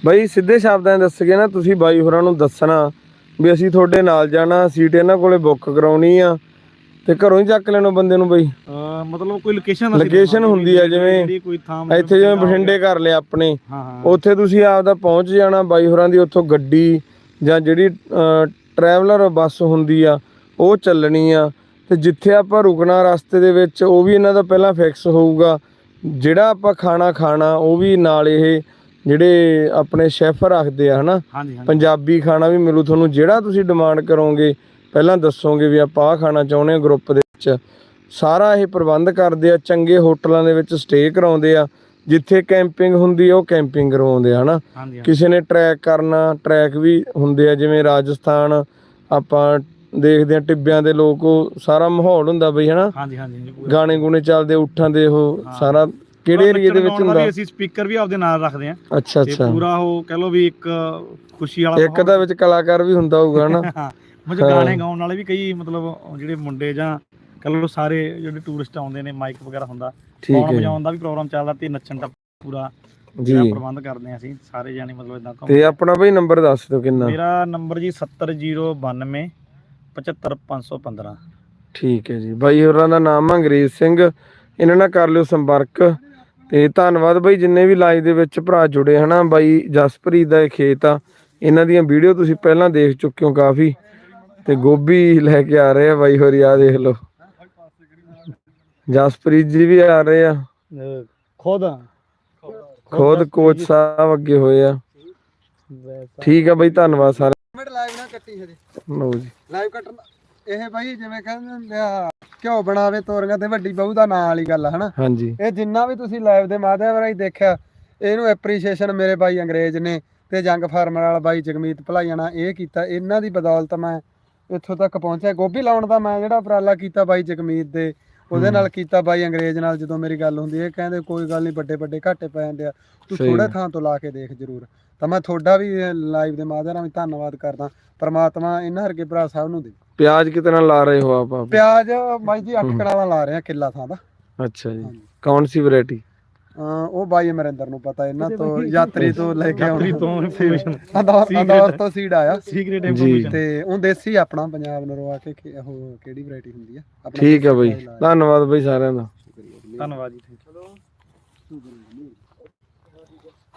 ਬਾਈ ਸਿੱਧੇ ਸ਼ਬਦਾਂ 'ਚ ਦੱਸਗੇ ਨਾ ਤੁਸੀਂ ਬਾਈ ਹੋਰਾਂ ਨੂੰ ਦੱਸਣਾ ਵੀ ਅਸੀਂ ਤੁਹਾਡੇ ਨਾਲ ਜਾਣਾ ਸੀਟ ਇਹਨਾਂ ਕੋਲੇ ਬੁੱਕ ਕਰਾਉਣੀ ਆ ਤੇ ਘਰੋਂ ਹੀ ਚੱਕ ਲੈਣੋ ਬੰਦੇ ਨੂੰ ਬਾਈ। ਅਹ ਮਤਲਬ ਕੋਈ ਲੋਕੇਸ਼ਨ Location ਹੁੰਦੀ ਆ ਜਿਵੇਂ ਕੋਈ ਥਾਂ ਮਤਲਬ ਇੱਥੇ ਜਿਵੇਂ ਬਠਿੰਡੇ ਕਰ ਲਿਆ ਆਪਣੇ। ਗਿਆ। ਹਾਂ ਹਾਂ। ਉੱਥੇ ਤੁਸੀਂ ਆਪਦਾ ਪਹੁੰਚ ਜਾਣਾ ਬਾਈ ਹੋਰਾਂ ਦੀ ਉੱਥੋਂ ਗੱਡੀ ਜਾਂ ਜਿਹੜੀ ਟਰੈਵਲਰ ਬੱਸ ਹੁੰਦੀ ਆ ਉਹ ਚੱਲਣੀ ਆ। ਤੇ ਜਿੱਥੇ ਆਪਾਂ ਰੁਕਣਾ ਰਸਤੇ ਦੇ ਵਿੱਚ ਉਹ ਵੀ ਇਹਨਾਂ ਦਾ ਪਹਿਲਾਂ ਫਿਕਸ ਹੋਊਗਾ। ਜਿਹੜਾ ਆਪਾਂ ਖਾਣਾ ਖਾਣਾ ਉਹ ਵੀ ਨਾਲ ਇਹ ਜਿਹੜੇ ਆਪਣੇ ਸ਼ੈਫ ਰੱਖਦੇ ਆ ਹਨਾ? ਹਾਂਜੀ ਹਾਂਜੀ। ਪੰਜਾਬੀ ਖਾਣਾ ਵੀ ਮਿਲੂ ਤੁਹਾਨੂੰ ਜਿਹੜਾ ਤੁਸੀਂ ਡਿਮਾਂਡ ਕਰੋਗੇ ਪਹਿਲਾਂ ਦੱਸੋਗੇ ਵੀ ਆਪਾਂ ਆਹ ਖਾਣਾ ਚਾਹੁੰਦੇ ਆ ਗਰੁੱਪ ਦੇ ਵਿੱਚ। ਸਾਰਾ ਇਹ ਪ੍ਰਬੰਧ ਕਰਦੇ ਆ ਚੰਗੇ ਹੋਟਲਾਂ ਦੇ ਵਿੱਚ ਸਟੇ ਕਰਾਉਂਦੇ ਆ। ਜਿੱਥੇ ਕੈਂਪਿੰਗ ਹੁੰਦੀ ਆ ਉਹ ਕੈਂਪਿੰਗ ਕਰਵਾਉਂਦੇ ਆ ਹਨਾ। ਕਿਸੇ ਨੇ ਟਰੈਕ ਕਰਨਾ ਟਰੈਕ ਵੀ ਹੁੰਦੇ ਆ ਜਿਵੇਂ ਰਾਜਸਥਾਨ ਆਪਾਂ ਦੇਖਦੇ ਆ ਟਿੱਬਿਆਂ ਦੇ ਲੋਕ ਉਹ ਸਾਰਾ ਮਾਹੌਲ ਹੁੰਦਾ ਬਈ ਹਨਾ? ਹਾਂਜੀ ਹਾਂਜੀ। ਗਾਣੇ ਗੁਣੇ ਚੱਲਦੇ ਉੱਠਾਂ ਦੇ ਉਹ ਸਾਰਾ ਕਿਹੜੇ ਏਰੀਏ ਦੇ ਵਿੱਚ ਹੁੰਦਾ? ਅਸੀਂ ਸਪੀਕਰ ਵੀ ਆਪਦੇ ਨਾਲ ਰੱਖਦੇ ਆ। ਅੱਛਾ ਅੱਛਾ। ਪੂਰਾ ਉਹ ਕਹ ਲਓ ਵੀ ਇੱਕ ਖੁਸ਼ੀ ਵਾਲਾ ਇੱਕ ਦਾ ਵਿੱਚ ਕਲਾਕਾਰ ਵੀ ਹੁੰਦਾ ਹੋਊਗਾ ਹਨਾ? ਮੁਝੇ ਗਾਣੇ ਗਾਉਣ ਵਾਲੇ ਵੀ ਕਈ ਮਤਲਬ ਜਿਹੜੇ ਮੁੰਡੇ ਜਾਂ ਕਹ ਲਓ ਸਾਰੇ ਜਿਹੜੇ ਟੂਰਿਸਟ ਆਉਂਦੇ ਨੇ ਮਾਈਕ ਵਗੈਰਾ ਹੁੰਦਾ ਠੀਕ ਗਾਉਣ ਵਜਾਉਣ ਦਾ ਵੀ ਪ੍ਰੋਗਰਾਮ ਚੱਲਦਾ ਤੇ ਨੱਚਣ ਦਾ ਪੂਰਾ ਜੀ। ਪ੍ਰਬੰਧ ਕਰਦੇ ਆ ਅਸੀਂ ਸਾਰੇ ਜਾਣੇ ਮਤਲਬ ਇਦਾਂ ਤੇ ਆਪਣਾ ਬਈ ਨੰਬਰ ਦੱਸ ਦਿਓ ਕਿੰਨਾ? ਮੇਰਾ ਨੰਬਰ ਜੀ 70092 75515 ਠੀਕ ਹੈ ਜੀ। ਬਾਈ ਹੋਰਾਂ ਦਾ ਨਾਮ ਅੰਗਰੇਜ਼ ਸਿੰਘ ਇਹਨਾਂ ਨਾਲ ਕਰ ਲਿਓ ਸੰਪਰਕ ਤੇ ਧੰਨਵਾਦ ਬਾਈ ਜਿੰਨੇ ਵੀ ਲਾਈਵ ਦੇ ਵਿੱਚ ਭਰਾ ਜੁੜੇ ਹਨਾ ਬਾਈ ਜਸਪ੍ਰੀਤ ਦਾ ਇਹ ਖੇਤ ਆ ਇਹਨਾਂ ਦੀਆਂ ਵੀਡੀਓ ਤੁਸੀਂ ਪਹਿਲਾਂ ਦੇਖ ਚੁੱਕੇ ਹੋ ਕਾਫੀ। ਤੇ ਗੋਭੀ ਲੈ ਕੇ ਆ ਰਹੇ ਆ ਬਾਈ ਹੋਰੀ ਆ ਦੇਖ ਲਓ। ਜਸਪ੍ਰੀਤ ਜੀ ਵੀ ਆ ਰਹੇ ਆ। ਖੁਦ? ਖੁਦ ਕੋਚ ਸਾਹਿਬ ਅੱਗੇ ਹੋਏ ਆ। ਠੀਕ ਆ ਬਾਈ ਧੰਨਵਾਦ ਸਾਰੇ ਮਿੰਟ ਲਾਈਵ ਨਾ ਕੱਟੀ ਹਜੇ। ਲਓ ਜੀ। ਲਾਈਵ ਕੱਟਣ ਇਹ ਬਾਈ ਜਿਵੇਂ ਕਹਿੰਦੇ ਹੁੰਦੇ ਆ ਘਿਓ ਬਣਾਵੇ ਤੋਰੀਆਂ ਤੇ ਵੱਡੀ ਬਹੂ ਦਾ ਨਾਂ ਵਾਲੀ ਗੱਲ ਆ ਹਨਾ? ਹਾਂਜੀ। ਇਹ ਜਿੰਨਾ ਵੀ ਤੁਸੀਂ ਲਾਈਵ ਦੇ ਮਾਧਿਅਮ ਰਾਹੀਂ ਦੇਖਿਆ ਇਹਨੂੰ ਐਪਰੀਸ਼ੀਏਸ਼ਨ ਮੇਰੇ ਬਾਈ ਅੰਗਰੇਜ਼ ਨੇ ਤੇ ਜੰਗ ਫਾਰਮਰ ਵਾਲਾ ਬਾਈ ਜਗਮੀਤ ਭਲਾਈਆਣਾ ਇਹ ਕੀਤਾ। ਇਹਨਾਂ ਦੀ ਬਦੌਲਤ ਮੈਂ ਇੱਥੋਂ ਤੱਕ ਪਹੁੰਚਿਆ। ਗੋਭੀ ਲਾਉਣ ਦਾ ਮੈਂ ਜਿਹੜਾ ਉਪਰਾਲਾ ਕੀਤਾ ਬਾਈ ਜਗਮੀਤ ਦੇ ਉਹਦੇ ਨਾਲ ਕੀਤਾ ਬਾਈ ਅੰਗਰੇਜ਼ ਨਾਲ ਜਦੋਂ ਮੇਰੀ ਗੱਲ ਹੁੰਦੀ ਇਹ ਕਹਿੰਦੇ ਕੋਈ ਗੱਲ ਨਹੀਂ ਵੱਡੇ ਵੱਡੇ ਘਾਟੇ ਪੈ ਜਾਂਦੇ ਆ। ਤੂੰ ਸਹੀ ਥੋੜੇ। ਥਾਂ ਤੋਂ ਲਾ ਕੇ ਦੇਖ ਜਰੂਰ। ਤਾਂ ਮੈਂ ਤੁਹਾਡਾ ਵੀ ਲਾਈਵ ਦੇ ਮਾਧਿਅਮ ਰਾਹੀਂ ਧੰਨਵਾਦ ਕਰਦਾ। ਪ੍ਰਮਾਤਮਾ ਇਹਨਾਂ ਵਰਗੇ ਭਰਾ ਸਾਹਿਬ ਨੂੰ ਦੇ। ਪਿਆਜ਼ ਕਿਤਨਾ ਲਾ ਰਹੇ ਹੋ ਆਪ ਆਪ? ਪਿਆਜ਼ ਬਾਈ ਜੀ 8 ਕਣਾਲਾਂ ਲਾ ਰਹੇ ਆ ਕਿੱਲਾ ਥਾਂ ਦਾ। ਅੱਛਾ ਜੀ। ਹਾਂਜੀ। ਕੌਣ ਸੀ ਵੈਰਾਈਟੀ ਉਹ ਬਾਈ ਅਮਰਿੰਦਰ ਨੂੰ ਪਤਾ ਇਹਨਾਂ ਤੋਂ ਯਾਤਰੀ ਤੋਂ ਲੈ ਕੇ ਆਉਣਾ। ਤੋਂ ਇਨਫੋਰਮੇਸ਼ਨ ਅੰਦੌਰ ਤੋਂ ਸੀਡ ਆਇਆ। ਸੀਕ੍ਰੀਟ। ਇਨਫੋਰਮੇਸ਼ਨ ਤੇ ਉਹ ਦੇਸੀ ਆਪਣਾ ਪੰਜਾਬ ਨੂੰ ਰਵਾ ਕੇ ਕਿ- ਉਹ ਕਿਹੜੀ ਵੈਰਾਈਟੀ ਹੁੰਦੀ ਆ? ਆਪਣਾ ਠੀਕ ਹੈ ਬਈ। ਧੰਨਵਾਦ ਬਈ ਸਾਰਿਆਂ ਦਾ। ਧੰਨਵਾਦ ਜੀ thank you।